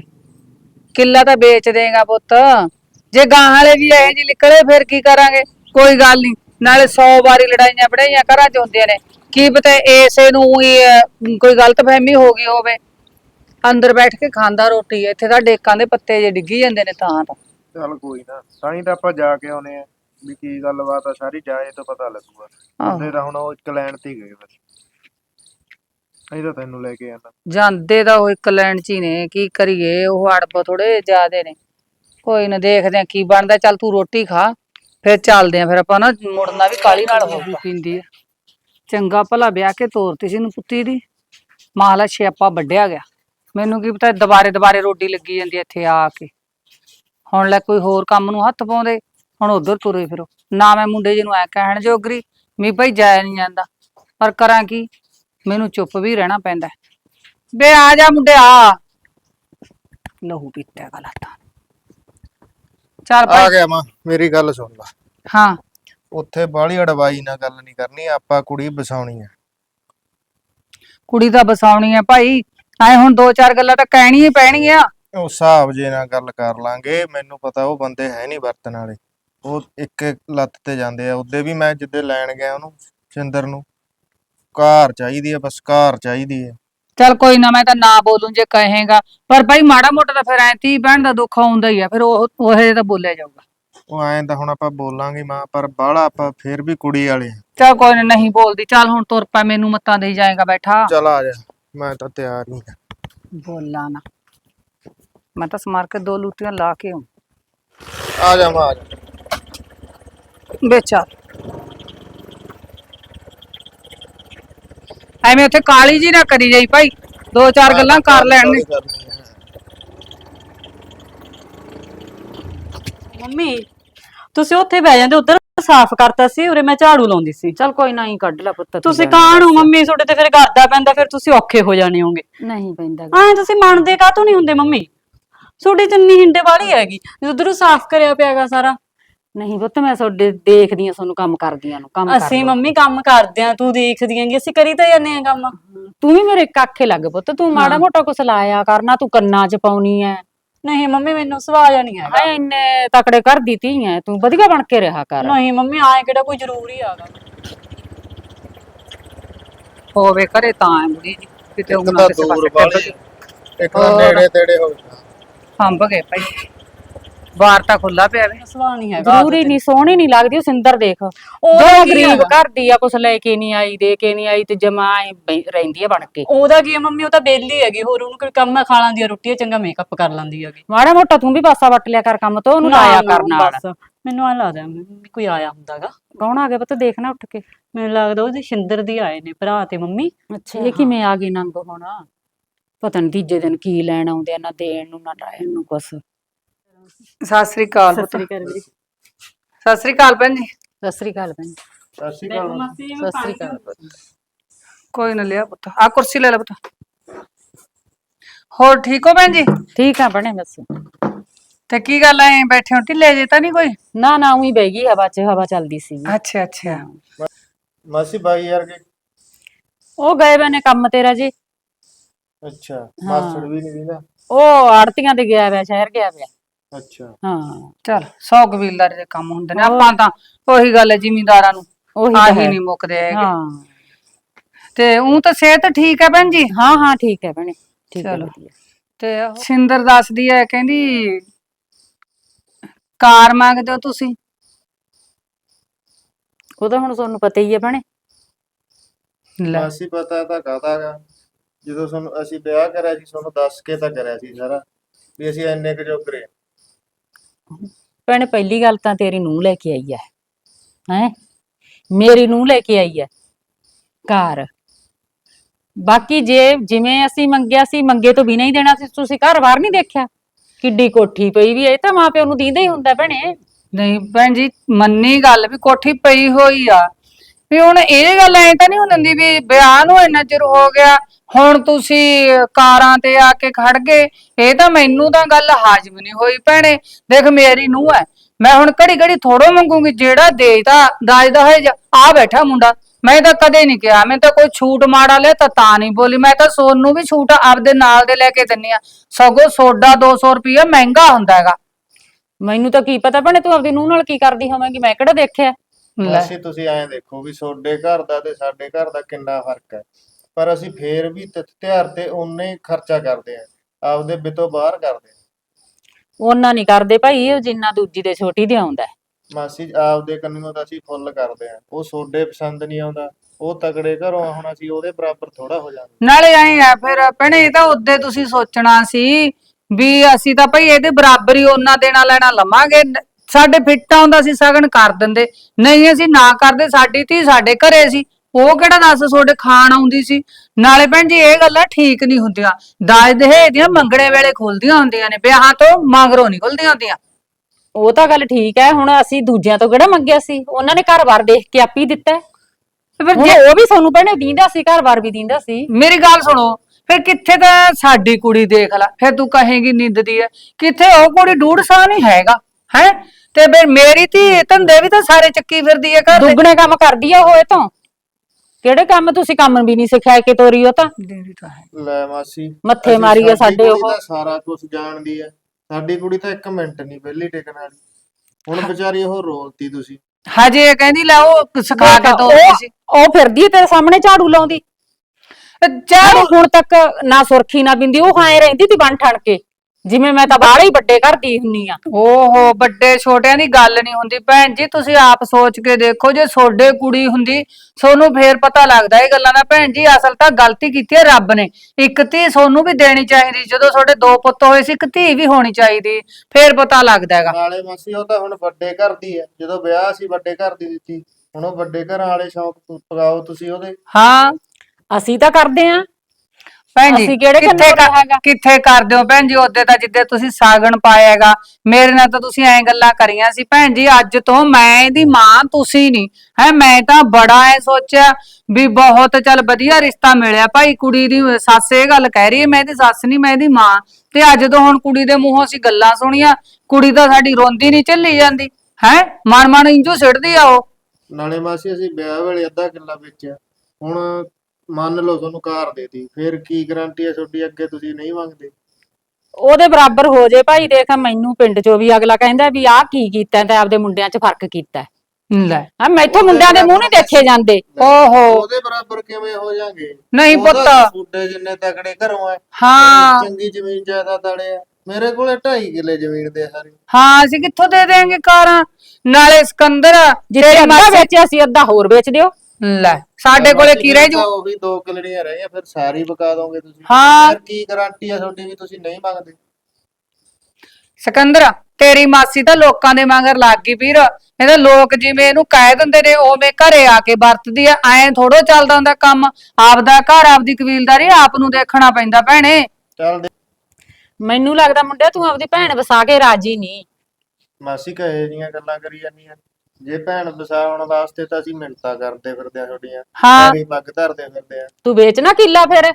ਕਿੱਲਾ ਤਾਂ ਵੇਚ ਦੇਗਾ ਪੁੱਤ। ਜੇ ਗਾਂ ਵਾਲੇ ਵੀ ਇਹੋ ਜਿਹੇ ਨਿਕਲੇ ਫਿਰ ਕੀ ਕਰਾਂਗੇ? ਕੋਈ ਗੱਲ ਨਹੀਂ। ਨਾਲੇ 100 ਵਾਰੀ ਲੜਾਈਆਂ ਪੜਾਈਆਂ ਘਰਾਂ ਚ ਹੁੰਦੀਆਂ ਨੇ। ਕੀ ਪਤਾ ਏਸੇ ਨੂੰ ਹੀ ਅਹ, ਕੋਈ ਗਲਤਫਹਿਮੀ ਹੋ ਗਈ ਹੋਵੇ। ਅੰਦਰ ਬੈਠ ਕੇ ਖਾਂਦਾ ਰੋਟੀ ਇੱਥੇ ਤਾਂ ਡੇਕਾਂ ਦੇ ਪੱਤੇ ਜੇ ਡਿੱਗੀ ਜਾਂਦੇ ਨੇ ਤਾਂ ਤਾਂ।
ਚੱਲ ਕੋਈ ਨਾ ਤਾਂ ਹੀ ਤਾਂ ਆਪਾਂ ਜਾ ਕੇ ਆਉਨੇ ਆ ਵੀ ਕੀ ਗੱਲਬਾਤ ਆ ਸਾਰੀ ਜਾਏ ਤਾਂ ਪਤਾ ਲੱਗੂਗਾ।
ਆਹੋ।
ਬੰਦੇ ਤਾਂ ਹੁਣ ਉਹ ਇੱਕ ਲੈਣ ਤੇ ਹੀ ਗਏ ਬਸ। ਨਹੀਂ ਤਾਂ ਤੈਨੂੰ ਲੈ ਕੇ ਆਣਾ
ਜਾਂਦੇ ਤਾਂ ਉਹ ਇੱਕ ਲੈਣ ਚ ਹੀ ਨੇ ਕੀ ਕਰੀਏ? ਉਹ ਅੜਬ ਥੋੜੇ ਜ਼ਿਆਦੇ ਨੇ। ਕੋਈ ਨਾ ਦੇਖਦੇ ਆ ਕੀ ਬਣਦਾ ਚੱਲ ਤੂੰ ਰੋਟੀ ਖਾ ਫਿਰ ਚੱਲਦੇ ਆ ਫਿਰ ਆਪਾਂ ਨਾ ਮੁੜਨਾ ਵੀ ਕਾਲੀ ਨਾਲ ਹੋ ਗਈ ਪਿੰਦੀ ਆ। ਚੰਗਾ ਭਲਾ ਵਿਆਹ ਕੇ ਤੋਰਤੀ ਸੀ ਨੂੰ ਪੁੱਤੀ ਦੀ। ਮਾਲਾ ਛਿਆਪਾ ਵੱਢਿਆ ਗਿਆ। ਮੈਨੂੰ ਕੀ ਪਤਾ ਦੁਬਾਰੇ ਦੁਬਾਰੇ ਰੋਟੀ ਲੱਗੀ ਜਾਂਦੀ ਆ ਇੱਥੇ ਆ ਕੇ। ਹੁਣ ਲੈ ਕੋਈ ਹੋਰ ਕੰਮ ਨੂੰ ਹੱਥ ਪਾਉਂਦੇ ਹੁਣ ਉਧਰ ਤੁਰੇ ਫਿਰੋ। ਨਾ ਮੈਂ ਮੁੰਡੇ ਜੀ ਨੂੰ ਐ ਕਹਿਣ ਜੋਗਰੀ ਵੀ ਭਾਈ ਜਾਇਆ ਨਹੀਂ ਜਾਂਦਾ। ਪਰ ਕਰਾਂ ਕੀ? ਮੈਨੂੰ ਚੁੱਪ ਵੀ ਰਹਿਣਾ ਪੈਂਦਾ। ਬੇ ਆ ਜਾ ਮੁੰਡਿਆ। ਲਹੂ ਪੀਤਾ ਗਲਤ ਚੱਲ
ਆ
ਭਾਈ
ਗਿਆ ਮਾਂ ਮੇਰੀ ਗੱਲ ਸੁਣ ਲੈ।
ਹਾਂ।
ਉੱਥੇ ਬਾਹਲੀ ਅੜਵਾਈ ਨਾਲ ਗੱਲ ਨਹੀਂ ਕਰਨੀ ਆਪਾਂ ਕੁੜੀ ਬਸਾਉਣੀ ਆ।
ਕੁੜੀ ਤਾਂ ਬਸਾਉਣੀ ਹੈ ਭਾਈ ਐ ਹੁਣ ਦੋ ਚਾਰ ਗੱਲਾਂ ਤਾਂ ਕਹਿਣੀ ਹੀ ਪੈਣਗੀਆਂ।
ਉਹ ਹਿਸਾਬ ਜੇ ਨਾਲ ਗੱਲ ਕਰ ਲਾਂਗੇ ਮੈਨੂੰ ਪਤਾ ਉਹ ਬੰਦੇ ਹੈ ਨਹੀਂ ਵਰਤਣ ਵਾਲੇ। ਉਹ ਇੱਕ ਇੱਕ ਲੱਤ ਤੇ ਜਾਂਦੇ ਆ ਉਹਦੇ ਵੀ ਮੈਂ ਜਿੱਦੇ ਲੈਣ ਗਿਆ ਉਹਨੂੰ ਸਿੰਦਰ ਨੂੰ। ਕਾਰ ਚਾਹੀਦੀ ਆ ਬਸ ਕਾਰ ਚਾਹੀਦੀ ਆ।
ਚੱਲ ਕੋਈ ਨਾ ਮੈਂ ਤਾਂ ਨਾ ਬੋਲੂੰ ਜੇ ਕਹੇਗਾ। ਪਰ ਭਾਈ ਮਾੜਾ ਮੋਟਾ ਤਾਂ ਫਿਰ ਐ ਤੀ ਬਹਿਣ ਦਾ ਦੁੱਖ ਆਉਂਦਾ ਹੀ ਆ ਫਿਰ ਉਹ ਉਹ ਜਿਹੇ ਤਾਂ ਬੋਲਿਆ ਜਾਊਗਾ।
ਉਹ ਐਂ ਤਾਂ ਹੁਣ ਆਪਾਂ ਬੋਲਾਂਗੇ ਮਾਂ ਪਰ ਬਾਹਲਾ ਆਪਾਂ ਫੇਰ ਵੀ ਕੁੜੀ ਵਾਲੇ ਆ।
ਚੱਲ ਕੋਈ ਨਾ ਨਹੀਂ ਬੋਲਦੀ। ਚੱਲ ਹੁਣ ਤੁਰ ਪੈ ਮੈਨੂੰ ਮੱਤਾਂ ਦੇਈ ਜਾਏਗਾ ਬੈਠਾ।
ਚੱਲ ਆ ਜਾ ਮੈਂ ਤਾਂ ਤਿਆਰ ਨਹੀਂ
ਬੋਲਾ ਨਾ। ਮੈਂ ਤਾਂ ਸਮਾਰ ਕੇ ਦੋ ਲੂਟੀਆਂ ਲਾ ਕੇ ਆਉਂ।
ਆ ਜਾ ਮਾਂ ਆ ਜਾ।
ਬੇਚਾ ਐਵੇਂ ਉੱਥੇ ਕਾਲੀ ਜੀ ਨਾ ਕਰੀ ਜਾਈ ਭਾਈ। ਦੋ ਚਾਰ ਗੱਲਾਂ ਕਰ ਲੈਣ ਨੇ।
ਮੰਮੀ ਤੁਸੀਂ ਉੱਥੇ ਬਹਿ ਜਾਂਦੇ ਉੱਧਰ ਸਾਫ਼ ਕਰਤਾ ਸੀ ਉਰੇ ਮੈਂ ਝਾੜੂ ਲਾਉਂਦੀ ਸੀ।
ਚੱਲ ਕੋਈ ਨਾ ਹੀ ਕੱਢ ਲੈ ਪੁੱਤ
ਤੁਸੀਂ ਕਾਹਨ ਹੋ ਮੰਮੀ ਤੁਹਾਡੇ ਤੇ ਫਿਰ ਗਾਦਾ ਪੈਂਦਾ ਫਿਰ ਤੁਸੀਂ ਔਖੇ ਹੋ ਜਾਣੇ ਹੋਗੇ।
ਨਹੀਂ ਪੈਂਦਾ
ਐਂ ਤੁਸੀਂ ਮੰਨਦੇ ਕਾਹਤੋਂ ਨਹੀਂ ਹੁੰਦੇ ਮੰਮੀ? ਤੁਹਾਡੀ ਚੰਨੀ ਹਿੰਡੇ ਵਾਲੀ ਹੈਗੀ ਉਧਰੋਂ ਸਾਫ਼ ਕਰਿਆ ਪਿਆਗਾ ਸਾਰਾ।
ਨਹੀਂ ਪੁੱਤ ਮੈਂ ਤੁਹਾਡੇ ਦੇਖਦੀ ਆ ਤੁਹਾਨੂੰ ਕੰਮ ਕਰਦੀਆਂ ਨੂੰ ਕੰਮ ਕਰ
ਅਸੀਂ
ਲਓ।
ਮੰਮੀ ਕੰਮ ਕਰਦੇ ਆਂ ਤੂੰ ਦੇਖਦੀ ਆਂ ਅਸੀਂ ਕਰੀ ਤਾਂ ਜਾਂਦੇ ਆਂ ਕੰਮ।
ਤੂੰ ਵੀ ਮੇਰੇ ਕਾਖੇ ਲੱਗ ਪੁੱਤ ਤੂੰ ਮਾੜਾ ਮੋਟਾ ਕੁਛ ਲਾਇਆ ਕਰਨਾ ਤੂੰ ਕੰਨਾਂ 'ਚ ਪਾਉਣੀ ਐ।
ਨਹੀਂ ਮੰਮੀ ਮੈਨੂੰ ਸੁਭਾਅ ਜਾ ਨਹੀਂ ਹੈਗਾ।
ਐ ਇੰਨੇ ਤਕੜੇ ਘਰ ਦੀ ਧੀ ਐ ਤੂੰ ਵਧੀਆ ਬਣ ਕੇ ਰਿਹਾ ਕਰ।
ਨਹੀਂ ਮੰਮੀ ਆਏ ਕਿਹੜਾ ਕੋਈ ਜ਼ਰੂਰੀ ਆਗਾ
ਹੋਵੇ ਘਰੇ ਤਾਂ ਐ ਬੁੜੀ ਜੀ ਕਿਤੇ
ਇੱਕ
ਉਹਨਾਂ
ਤਾਂ
ਕਿਸੇ
ਦੂਰ
ਪਾਸੇ
ਵਾਲੀ ਇੱਕ ਤਾਂ ਨੇੜੇ ਤੇੜੇ ਹੋ
ਹੰਬ ਗਏ ਭਾਈ। ਬਾਹਰ ਤਾਂ ਖੁੱਲਾ ਪਿਆ ਵੇ।
ਸੁਭਾਅ ਨਹੀਂ ਹੈਗਾ।
ਜ਼ਰੂਰੀ ਨਹੀਂ ਸੋਹਣੀ ਨਹੀਂ ਲੱਗਦੀ ਉਹ ਸਿੰਦਰ ਦੇਖ। ਦੋ ਗਰੀਬ? ਘਰ ਦੀ ਆ ਕੁਛ ਲੈ ਕੇ ਨਹੀਂ ਆਈ ਦੇ ਕੇ ਨਹੀਂ ਆਈ ਤੇ ਜਮਾ ਰਹਿੰਦੀ ਆ ਬਣ ਕੇ।
ਉਹਦਾ ਕੀ ਹੈ ਮੰਮੀ ਉਹ ਤਾਂ ਬੇਲੀ ਹੈਗੀ ਹੋਰ ਉਹਨੂੰ ਕੋਈ ਕੰਮ ਖਾ ਲਾਂਦੀ ਆ ਰੋਟੀ ਚੰਗਾ ਮੇਕਅਪ ਕਰ ਲੈਂਦੀ ਹੈਗੀ।
ਮਾੜਾ ਮੋਟਾ ਤੂੰ ਵੀ ਪਾਸਾ ਵੱਟ ਲਿਆ ਕਰ ਕੰਮ ਤੋਂ ਉਹਨੂੰ ਲਾਇਆ ਕਰ ਨਾਲ।
ਬਸ ਮੈਨੂੰ ਆ ਲੱਗਦਾ ਮੰਮੀ ਕੋਈ ਆਇਆ ਹੁੰਦਾਗਾ।
ਕੌਣ ਆ ਗਿਆ ਪੁੱਤ ਦੇਖਣਾ ਉੱਠ ਕੇ।
ਮੈਨੂੰ ਲੱਗਦਾ ਉਹਦੇ ਸ਼ਿੰਦਰ ਦੀ ਆਏ ਨੇ ਭਰਾ ਤੇ ਮੰਮੀ।
ਅੱਛਾ। ਇਹ ਕਿਵੇਂ ਆ ਗਈ ਨੰਗ ਹੋਣਾ? ਪਤਾ ਨਹੀਂ ਤੀਜੇ ਦਿਨ ਕੀ ਲੈਣ ਆਉਂਦੇ ਆ ਨਾ ਦੇਣ ਨੂੰ ਨਾ ਲੈਣ ਨੂੰ ਕੁਛ।
ਸਤਿ ਸ੍ਰੀ ਅਕਾਲ ਪੁੱਤ।
ਸਤਿ ਸ੍ਰੀ ਅਕਾਲ
ਸਤਿ ਸ੍ਰੀ ਅਕਾਲ ਭੈਣ ਜੀ।
ਸਤਿ ਸ੍ਰੀ ਅਕਾਲ ਭੈਣ
ਸਤਿ ਸ਼੍ਰੀ ਅਕਾਲ।
ਸਤਿ ਸ੍ਰੀ ਅਕਾਲ
ਕੋਈ ਨਾ ਲਿਆ ਪੁੱਤ। ਆ ਕੁਰਸੀ ਲੈ ਲੈ ਪੁੱਤ। ਹੋਰ ਠੀਕ ਹੋ ਭੈਣ ਜੀ?
ਠੀਕ ਆ ਭੈਣੇ ਬਸ
ਤੇ ਕੀ ਗੱਲ ਐ ਬੈਠੇ ਹੋ ਢਿੱਲੇ ਜੇ ਤਾਂ ਨਹੀਂ ਕੋਈ?
ਨਾ ਨਾ ਉਹੀ ਬਹਿ ਗਈ ਹਵਾ 'ਚ ਹਵਾ ਚੱਲਦੀ ਸੀ।
ਅੱਛਾ ਅੱਛਾ।
ਮਾਸੀ ਬਾਈ ਯਾਰ ਕੇ
ਉਹ ਗਏ ਵੇ ਨੇ ਕੰਮ ਤੇਰਾ ਜੀ।
ਅੱਛਾ ਮਾਸੜ ਵੀ ਨਹੀਂ ਦਿੰਦਾ
ਉਹ ਆੜਤੀਆਂ ਤੇ ਗਿਆ ਵੇ ਸ਼ਹਿਰ ਗਿਆ ਵੇ।
ਅੱਛਾ।
ਹਾਂ
ਚਲ ਸੌ ਕਬੀਲਦਾਰੀ ਦੇ ਕੰਮ ਹੁੰਦੇ ਨੇ। ਆਪਾਂ ਤਾਂ ਉਹੀ ਗੱਲ ਹੈ ਜ਼ਿਮੀਂਦਾਰਾਂ ਨੂੰ।
ਉਹੀ ਤਾਂ
ਆਹੀ
ਹੈ।
ਨਹੀਂ ਮੁੱਕਦੇ ਹੈਗੇ।
ਹਾਂ।
ਤੇ ਉਹ ਤਾਂ ਸਿਹਤ ਠੀਕ ਹੈ ਭੈਣ ਜੀ?
ਹਾਂ ਹਾਂ ਠੀਕ ਹੈ ਭੈਣੇ। ਠੀਕ ਹੈ
ਚਲੋ।
ਵਧੀਆ।
ਤੇ ਸਿੰਦਰ ਦੱਸਦੀ ਹੈ ਕਹਿੰਦੀ ਕਾਰ ਮੰਗਦੇ ਹੋ ਤੁਸੀਂ?
ਉਹ ਤਾਂ ਹੁਣ ਤੁਹਾਨੂੰ ਪਤਾ ਹੀ ਹੈ ਭੈਣੇ।
ਲੈ।
ਮਾਸੀ ਪਤਾ ਤਾਂ ਕਾਹਦਾਗਾ ਜਦੋਂ ਸਾਨੂੰ ਅਸੀਂ ਵਿਆਹ ਕਰਿਆ ਸੀ ਤੁਹਾਨੂੰ ਦੱਸ ਕੇ ਤਾਂ ਕਰਿਆ ਸੀ ਸਾਰਾ ਵੀ ਅਸੀਂ ਇੰਨੇ ਕੁ ਜੋਗਰੇ ਹਾਂ।
ਭੈਣੇ ਪਹਿਲੀ ਗੱਲ ਤਾਂ ਤੇਰੀ ਨੂੰਹ ਲੈ ਕੇ ਆਈ ਹੈ ਹੈ? ਮੇਰੀ ਨੂੰ ਲੈ ਕੇ ਆਈ ਹੈ ਘਰ। ਬਾਕੀ ਜੇ ਜਿਵੇਂ ਅਸੀਂ ਮੰਗਿਆ ਸੀ ਮੰਗੇ ਤੋਂ ਬਿਨਾਂ ਹੀ ਦੇਣਾ ਸੀ ਤੁਸੀਂ ਘਰ ਬਾਹਰ ਨਹੀਂ ਦੇਖਿਆ। ਕਿੱਡੀ ਕੋਠੀ ਪਈ ਵੀ ਹੈ, ਇਹ ਤਾਂ ਮਾਪਿਓ ਨੂੰ ਦੀਂਦਾ ਹੀ ਹੁੰਦਾ ਭੈਣੇ।
ਨਹੀਂ ਭੈਣ ਜੀ ਮੰਨੀ ਗੱਲ ਵੀ ਕੋਠੀ ਪਈ ਹੋਈ ਆ। ਵੀ ਹੁਣ ਇਹ ਗੱਲ ਐ ਤਾਂ ਨਹੀਂ ਹੁੰਦੀ ਵੀ ਵਿਆਹ ਨੂੰ ਇੰਨਾ ਚਿਰ ਹੋ ਗਿਆ, ਹੁਣ ਤੁਸੀਂ ਕਾਰਾਂ ਤੇ ਆ ਕੇ ਖੜ ਗਏ, ਇਹ ਤਾਂ ਮੈਨੂੰ ਤਾਂ ਗੱਲ ਹਾਜ਼ਮ ਨਹੀਂ ਹੋਈ ਭੈਣੇ, ਦੇਖ ਮੇਰੀ ਨੂੰਹ ਐ, ਮੈਂ ਹੁਣ ਘੜੀ ਘੜੀ ਥੋੜੋ ਮੰਗੂਗੀ, ਜਿਹੜਾ ਦੇਦਾ ਦਾਜ ਦਾ ਹੈ ਆ ਬੈਠਾ ਮੁੰਡਾ, ਮੈਂ ਤਾਂ ਕਦੇ ਨਹੀਂ ਕਿਹਾ, ਮੈਂ ਤਾਂ ਕੋਈ ਛੂਟ ਮਾੜਾ ਲਿਆ ਤਾਂ ਤਾਂ ਨਹੀਂ ਬੋਲੀ, ਮੈਂ ਤਾਂ ਸੋਨ ਨੂੰ ਵੀ ਛੂਟ ਆਪਦੇ ਨਾਲ ਦੇ ਲੈ ਕੇ ਦਿੰਨੀ ਆ, ਸਗੋਂ ਸੋਡਾ 200 ਰੁਪਏ ਮਹਿੰਗਾ ਹੁੰਦਾ ਹੈਗਾ।
ਮੈਨੂੰ ਤਾਂ ਕੀ ਪਤਾ ਭੈਣੇ, ਤੂੰ ਆਪਦੀ ਨੂੰਹ ਨਾਲ ਕੀ ਕਰਦੀ ਹੋਵੇਂਗੀ, ਮੈਂ ਕਿਹੜਾ ਦੇਖਿਆ?
ਲੈ।
ਤੁਸੀਂ ਐਂ ਦੇਖੋ ਵੀ ਤੁਹਾਡੇ ਘਰ ਦਾ ਤੇ ਸਾਡੇ ਘਰ ਦਾ ਕਿੰਨਾ ਫ਼ਰਕ ਹੈ। ਪਰ ਅਸੀਂ ਫੇਰ ਵੀ ਤਿਥ ਤਿਉਹਾਰ ਤੇ ਉਨੇ ਹੀ ਖਰਚਾ ਕਰਦੇ ਆ ਆਪਦੇ ਬਿੱਤੋਂ ਬਾਹਰ ਕਰਦੇ ਆ
ਉਹਨਾਂ ਨਹੀਂ ਕਰਦੇ ਭਾਈ ਉਹ ਜਿੰਨਾ ਦੂਜੀ ਦੇ ਛੋਟੀ ਦੇ ਆਉਂਦਾ ਹੈ।
ਮਾਸੀ ਆਪਦੇ ਕੰਨਿਓ ਤਾਂ ਅਸੀਂ ਫੁੱਲ ਕਰਦੇ ਆ ਉਹ ਤੁਹਾਡੇ ਪਸੰਦ ਨਹੀਂ ਆਉਂਦਾ। ਉਹ ਤਕੜੇ ਘਰੋਂ ਆ, ਹੁਣ ਅਸੀਂ ਉਹਦੇ ਬਰਾਬਰ ਥੋੜਾ ਹੋ ਜਾਂਦੇ
ਨਾਲੇ ਐਂ ਆ ਫਿਰ ਭੈਣੇ ਇਹ ਤਾਂ ਉਦੋਂ ਤੁਸੀਂ ਸੋਚਣਾ ਸੀ ਵੀ ਅਸੀਂ ਤਾਂ ਭਈ ਇਹਦੇ ਬਰਾਬਰ ਹੀ ਉਹਨਾਂ ਦੇਣਾ ਲੈਣਾ ਲਵਾਂਗੇ। ਨ- ਸਾਡੇ ਫਿੱਟ ਆਉਂਦਾ ਸੀ ਸਗਨ ਕਰ ਦਿੰਦੇ। ਨਹੀਂ ਅਸੀਂ ਨਾ ਕਰਦੇ ਸਾਡੀ ਧੀ ਸਾਡੇ ਘਰੇ ਸੀ। ਉਹ ਕਿਹੜਾ ਦੱਸ ਤੁਹਾਡੇ ਖਾਣ ਆਉਂਦੀ ਸੀ? ਨਾਲੇ ਭੈਣ ਜੀ ਇਹ ਗੱਲਾਂ ਠੀਕ ਨਹੀਂ ਹੁੰਦੀਆਂ। ਦਾਜ ਦਹੇਜ ਦੀਆਂ ਮੰਗਣੇ ਵੇਲੇ ਖੁੱਲਦੀਆਂ ਹੁੰਦੀਆਂ ਨੇ ਵਿਆਹਾਂ ਤੋਂ ਮਗਰੋਂ ਨਹੀਂ ਖੁੱਲਦੀਆਂ ਹੁੰਦੀਆਂ।
ਉਹ ਤਾਂ ਗੱਲ ਠੀਕ ਹੈ ਹੁਣ ਅਸੀਂ ਦੂਜਿਆਂ ਤੋਂ ਕਿਹੜਾ ਮੰਗਿਆ ਸੀ? ਉਹਨਾਂ ਨੇ ਘਰ-ਬਾਰ ਦੇਖ ਕੇ ਆਪੀ ਦਿੱਤਾ ਹੈ।
ਫਿਰ
ਹੁਣ
ਜੇ
ਉਹ ਵੀ ਸਾਨੂੰ ਭੈਣੇ ਦੀਂਦਾ ਸੀ ਘਰ-ਬਾਰ ਵੀ ਦੀਂਦਾ ਸੀ।
ਮੇਰੀ ਗੱਲ ਸੁਣੋ ਫਿਰ ਕਿੱਥੇ ਤਾਂ ਸਾਡੀ ਕੁੜੀ ਦੇਖ ਲੈ ਫਿਰ ਤੂੰ ਕਹੇਂਗੀ ਨਿੰਦਦੀ ਹੈ। ਕਿੱਥੇ ਉਹ ਕੁੜੀ ਡੂਢ ਸਾਹ ਨਹੀਂ ਹੈਗਾ। ਹੈ? ਤੇ ਫਿਰ ਮੇਰੀ ਧੀ ਧੰਦੇ ਵੀ ਤਾਂ ਸਾਰੇ ਚੱਕੀ ਫਿਰਦੀ ਹੈ ਘਰ ਦੇ।
ਦੁੱਗਣੇ ਕੰਮ ਕਰਦੀ ਆ ਹੋਏ ਤੋਂ। ਕਿਹੜੇ ਕੰਮ ਤੁਸੀਂ ਕੰਮ ਵੀ ਨਹੀਂ ਸਿਖਾਇਆ ਕਿ ਤੋਰੀ ਉਹ ਤਾਂ?
ਲੈ ਮਾਸੀ
ਮੱਥੇ
ਅਸੀਂ-
ਮਾਰੀ ਆ
ਸਾਡੀ
ਸਾਡੇ
ਕੁੜੀ
ਉਹ।
ਤਾਂ ਸਾਰਾ ਕੁਝ ਜਾਣਦੀ ਹੈ ਸਾਡੀ ਕੁੜੀ ਤਾਂ ਇੱਕ ਮਿੰਟ ਨਹੀਂ ਵਿਹਲੀ ਟਿਕਣ ਵਾਲੀ। ਹੁਣ ਵਿਚਾਰੀ ਉਹ ਰੋਲਤੀ ਤੁਸੀਂ।
ਹਜੇ ਇਹ ਕਹਿੰਦੀ ਲੈ ਉਹ ਸਿਖਾ ਕੇ ਤੋਰਦੀ
ਉਹ
ਸੀ
ਉਹ ਫਿਰਦੀ ਹੈ ਤੇਰੇ ਸਾਹਮਣੇ ਝਾੜੂ ਲਾਉਂਦੀ।
ਚੱਲ।
ਚੱਲ ਹੁਣ ਤੱਕ ਨਾ ਸੁਰਖੀ ਨਾ ਬਿੰਦੀ ਉਹ ਖਾਏ ਰਹਿੰਦੀ ਤੀ ਬਣ ਠਣ ਕੇ। ਜਿਵੇਂ ਮੈਂ ਤਾਂ ਬਾਹਲੇ ਹੀ ਵੱਡੇ ਘਰ ਦੀ ਹੁੰਨੀ ਆ।
ਓਹੋ ਵੱਡੇ ਛੋਟਿਆਂ ਦੀ ਗੱਲ ਨਹੀਂ ਹੁੰਦੀ। ਭੈਣ ਜੀ ਤੁਸੀਂ ਆਪ ਸੋਚ ਕੇ ਦੇਖੋ ਜੇ ਤੁਹਾਡੇ ਕੁੜੀ ਹੁੰਦੀ ਸੋਨੂੰ ਫੇਰ ਪਤਾ ਲੱਗਦਾ ਇਹ ਗੱਲਾਂ ਦਾ। ਭੈਣ ਜੀ ਅਸਲ ਤਾਂ ਗਲਤੀ ਕੀਤੀ ਹੈ ਰੱਬ ਨੇ। ਇੱਕ ਧੀ ਸੋਨੂੰ ਵੀ ਦੇਣੀ ਚਾਹੀਦੀ ਜਦੋਂ ਤੁਹਾਡੇ ਦੋ ਪੁੱਤ ਹੋਏ ਸੀ ਇੱਕ ਧੀ ਵੀ ਹੋਣੀ ਚਾਹੀਦੀ। ਫੇਰ ਪਤਾ ਲੱਗਦਾ ਹੈਗਾ।
ਨਾਲੇ ਮਾਸੀ ਉਹ ਤਾਂ ਹੁਣ ਵੱਡੇ ਘਰ ਦੀ ਹੈ। ਜਦੋਂ ਵਿਆਹ ਸੀ ਵੱਡੇ ਘਰ ਦੀ ਦਿੱਤੀ। ਹੁਣ ਉਹ ਵੱਡੇ ਘਰਾਂ ਵਾਲੇ ਸ਼ੌਕ ਪਗਾਓ ਤੁਸੀਂ ਉਹਦੇ।
ਹਾਂ।
ਅਸੀਂ ਤਾਂ ਕਰਦੇ ਆਂ
ਭੈਣ ਜੀ
ਅਸੀਂ ਕਿਹੜੇ
ਕਿੱਥੇ ਕਰ-
ਹੈਗਾ?
ਕਿੱਥੇ ਕਰਦੇ ਹੋ ਭੈਣ ਜੀ? ਉਹਦੇ ਤਾਂ ਜਿੱਦੇ ਤੁਸੀਂ ਸਾਗਣ ਹੈਗਾ ਮੇਰੇ ਨਾਲ ਤਾਂ ਤੁਸੀਂ ਐਂ ਗੱਲਾਂ ਕਰੀਆਂ ਸੀ। ਭੈਣ ਜੀ ਅੱਜ ਤੋਂ ਮੈਂ ਇਹਦੀ ਮਾਂ ਤੁਸੀਂ ਨਹੀਂ। ਹੈ ਮੈਂ ਤਾਂ ਬੜਾ ਐ ਸੋਚਿਆ ਵੀ ਬਹੁਤ ਚੱਲ ਵਧੀਆ ਰਿਸ਼ਤਾ ਮਿਲਿਆ। ਭਾਈ ਕੁੜੀ ਦੀ ਸੱਸ ਇਹ ਗੱਲ ਕਹਿ ਰਹੀ ਹੈ ਮੈਂ ਇਹਦੀ ਸੱਸ ਨਹੀਂ ਮੈਂ ਇਹਦੀ ਮਾਂ। ਤੇ ਅੱਜ ਤੋਂ ਹੁਣ ਕੁੜੀ ਦੇ ਮੂੰਹੋਂ ਅਸੀਂ ਗੱਲਾਂ ਸੁਣੀਆਂ ਕੁੜੀ ਤਾਂ ਸਾਡੀ ਰੋਂਦੀ ਨਹੀਂ ਚੱਲੀ ਜਾਂਦੀ। ਹੈ ਮਨ ਮਨ ਇੰਜੂ ਸਿੱਟਦੀ ਆ ਉਹ।
ਨਾਲੇ ਮਾਸੀ ਅਸੀਂ ਵਿਆਹ ਵੇਲੇ ਅੱਧਾ ਕਿੱਲਾ ਵੇਚਿਆ। ਹੁਣ ਮੰਨ ਲਓ ਤੁਹਾਨੂੰ ਕਾਰ ਦੇਤੀ ਫਿਰ ਕੀ ਗਾਰੰਟੀ ਹੈ ਤੁਹਾਡੀ ਅੱਗੇ ਤੁਸੀਂ ਨਹੀਂ ਮੰਗਦੇ?
ਉਹਦੇ ਬਰਾਬਰ ਹੋ ਜੇ ਭਾਈ ਦੇਖ ਮੈਨੂੰ ਪਿੰਡ ਚੋਂ ਵੀ ਅਗਲਾ ਕਹਿੰਦਾ ਵੀ ਆਹ ਕੀ ਕੀਤਾ ਤੇ ਆਪਦੇ ਮੁੰਡਿਆਂ 'ਚ ਫ਼ਰਕ ਕੀਤਾ।
ਲੈ।
ਹਾਂ ਮੈਥੋਂ ਮੁੰਡਿਆਂ ਦੇ ਮੂੰਹ ਨਹੀਂ ਦੇਖੇ ਜਾਂਦੇ।
ਓਹੋ।
ਉਹਦੇ ਬਰਾਬਰ ਕਿਵੇਂ ਹੋ ਜਾਗੇ
ਨਹੀਂ ਪੁੱਤ।
ਫੁੱਡੇ ਜਿੰਨੇ ਤਕੜੇ ਘਰੋਂ ਆ
ਹਾਂ।
ਚੰਗੀ ਜ਼ਮੀਨ ਜਾਇਦਾਦ ਵਾਲੇ ਆ। ਮੇਰੇ ਕੋਲੇ 2.5 ਕਿੱਲੇ ਜ਼ਮੀਨ ਦੇ ਸਾਰੇ।
ਹਾਂ ਅਸੀਂ ਕਿੱਥੋਂ ਦੇ ਦੇਾਂਗੇ ਕਾਰਾਂ? ਨਾਲੇ ਸਿਕੰਦਰ
ਜਿੱਥੇ
ਮਾਸੀ
ਵੇਚਿਆ ਸੀ ਅੱਧਾ ਹੋਰ ਵੇਚ ਦਿਓ।
ਲੈ। ਸਾਡੇ ਕੋਲੇ ਕੀ ਰਹਿ ਜੂ?
ਉਹੀ ਦੋ ਕਿੱਲੜੀਆਂ ਰਹਿ ਗਈਆਂ ਫਿਰ ਸਾਰੀ ਬਕਾ ਦੋਗੇ ਤੁਸੀਂ।
ਹਾਂ।
ਫਿਰ ਕੀ ਗਾਰੰਟੀ ਆ ਤੁਹਾਡੀ ਵੀ ਤੁਸੀਂ ਨਹੀਂ ਮੰਗਦੇ?
ਸਿਕੰਦਰ ਤੇਰੀ ਮਾਸੀ ਤਾਂ ਲੋਕਾਂ ਦੇ ਮਗਰ ਲੱਗ ਗਈ ਵੀਰ। ਇਹਦੇ ਲੋਕ ਜਿਵੇਂ ਇਹਨੂੰ ਕਹਿ ਦਿੰਦੇ ਨੇ ਉਵੇਂ ਘਰੇ ਆ ਕੇ ਵਰਤਦੀ ਆ ਐਂ ਥੋੜੋ ਚੱਲਦਾ ਹੁੰਦਾ ਕੰਮ। ਆਪਦਾ ਘਰ ਆਪਦੀ ਕਬੀਲਦਾਰੀ ਆਪ ਨੂੰ ਦੇਖਣਾ ਪੈਂਦਾ ਭੈਣੇ।
ਚੱਲ ਦੇ।
ਮੈਨੂੰ ਲੱਗਦਾ ਮੁੰਡਿਆ ਤੂੰ ਆਪਦੀ ਭੈਣ ਵਸਾ ਕੇ ਰਾਜੀ ਨਹੀਂ।
ਮਾਸੀ ਕਹੇ ਜੀਆਂ ਗੱਲਾਂ ਕਰੀ ਜਾਂਦੀਆਂ ਜੇ ਭੈਣ ਵਸਾਉਣ ਵਾਸਤੇ ਤਾਂ ਅਸੀਂ ਮਿੰਤਾ ਕਰਦੇ ਫਿਰਦੇ ਆ ਤੁਹਾਡੀਆਂ।
ਹਾਂ।
ਸਾਰੀ ਪੱਗ ਧਰਦੇ ਫਿਰਦੇ ਆ।
ਤੂੰ ਵੇਚਣਾ ਕਿੱਲਾ ਫਿਰ।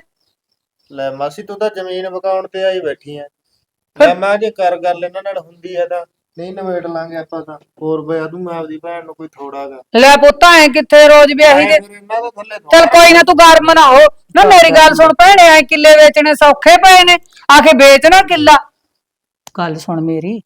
ਲੈ ਮਾਸੀ ਤੂੰ ਤਾਂ ਜ਼ਮੀਨ ਬਕਾਉਣ ਤੇ ਆਈ ਬੈਠੀ ਆ ਲੈ ਮੈਂ ਜੇ ਕਰ ਗੱਲ ਇਹਨਾਂ ਨਾਲ ਹੁੰਦੀ ਹੈ ਤਾਂ। ਨਹੀਂ ਨਵੇੜ ਲਾਂਗੇ ਆਪਾਂ ਤਾਂ। ਹੋਰ ਬਿਆ ਤੂੰ ਮੈਂ ਆਪਦੀ ਭੈਣ ਨੂੰ ਕੋਈ ਥੋੜਾਗਾ
ਲੈ ਪੁੱਤ ਐ ਕਿੱਥੇ ਰੋਜ਼ ਵਿਆਹੀ ਦੇ
ਇਹਨਾਂ ਦੇ ਥੱਲੇ
ਚਲ ਕੋਈ ਨਾ ਤੂੰ ਗਰਮ ਨਾ ਹੋ। ਨਾ ਮੇਰੀ ਗੱਲ ਸੁਣ ਭੈਣੇ ਐ ਕਿੱਲੇ ਵੇਚਣੇ ਸੌਖੇ ਪਏ ਨੇ। ਆਖੇ ਵੇਚਣਾ ਕਿੱਲਾ। ਗੱਲ ਸੁਣ ਮੇਰੀ।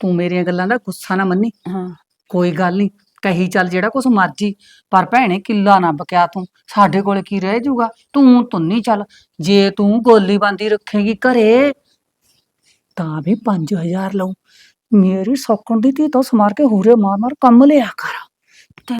ਤੂੰ ਮੇਰੀਆਂ ਗੱਲਾਂ ਦਾ ਗੁੱਸਾ ਨਾ ਮੰਨੀ।
ਹਾਂ।
ਕੋਈ ਗੱਲ ਨਹੀਂ ਕਹੀ ਚੱਲ ਜਿਹੜਾ ਕੁਛ ਮਰਜ਼ੀ, ਪਰ ਭੈਣੇ ਕਿੱਲਾ ਨਾ ਬਕਿਆ ਤੂੰ, ਸਾਡੇ ਕੋਲ ਕੀ ਰਹਿ ਜਾਊਗਾ? ਤੂੰ ਤੁੰਨੀ ਚੱਲ, ਜੇ ਤੂੰ ਗੋਲੀ ਬੰਦੀ ਰੱਖੇਗੀ ਘਰੇ, ਤਾਂ ਵੀ 5000 ਲਊ। ਮੇਰੀ ਸੌਕਣ ਦੀ ਧੀ ਤੋਂ ਸਮਾਰ ਕੇ ਹੂਰੇ ਮਾਰ ਮਾਰ ਕੰਮ ਲਿਆ ਕਰ।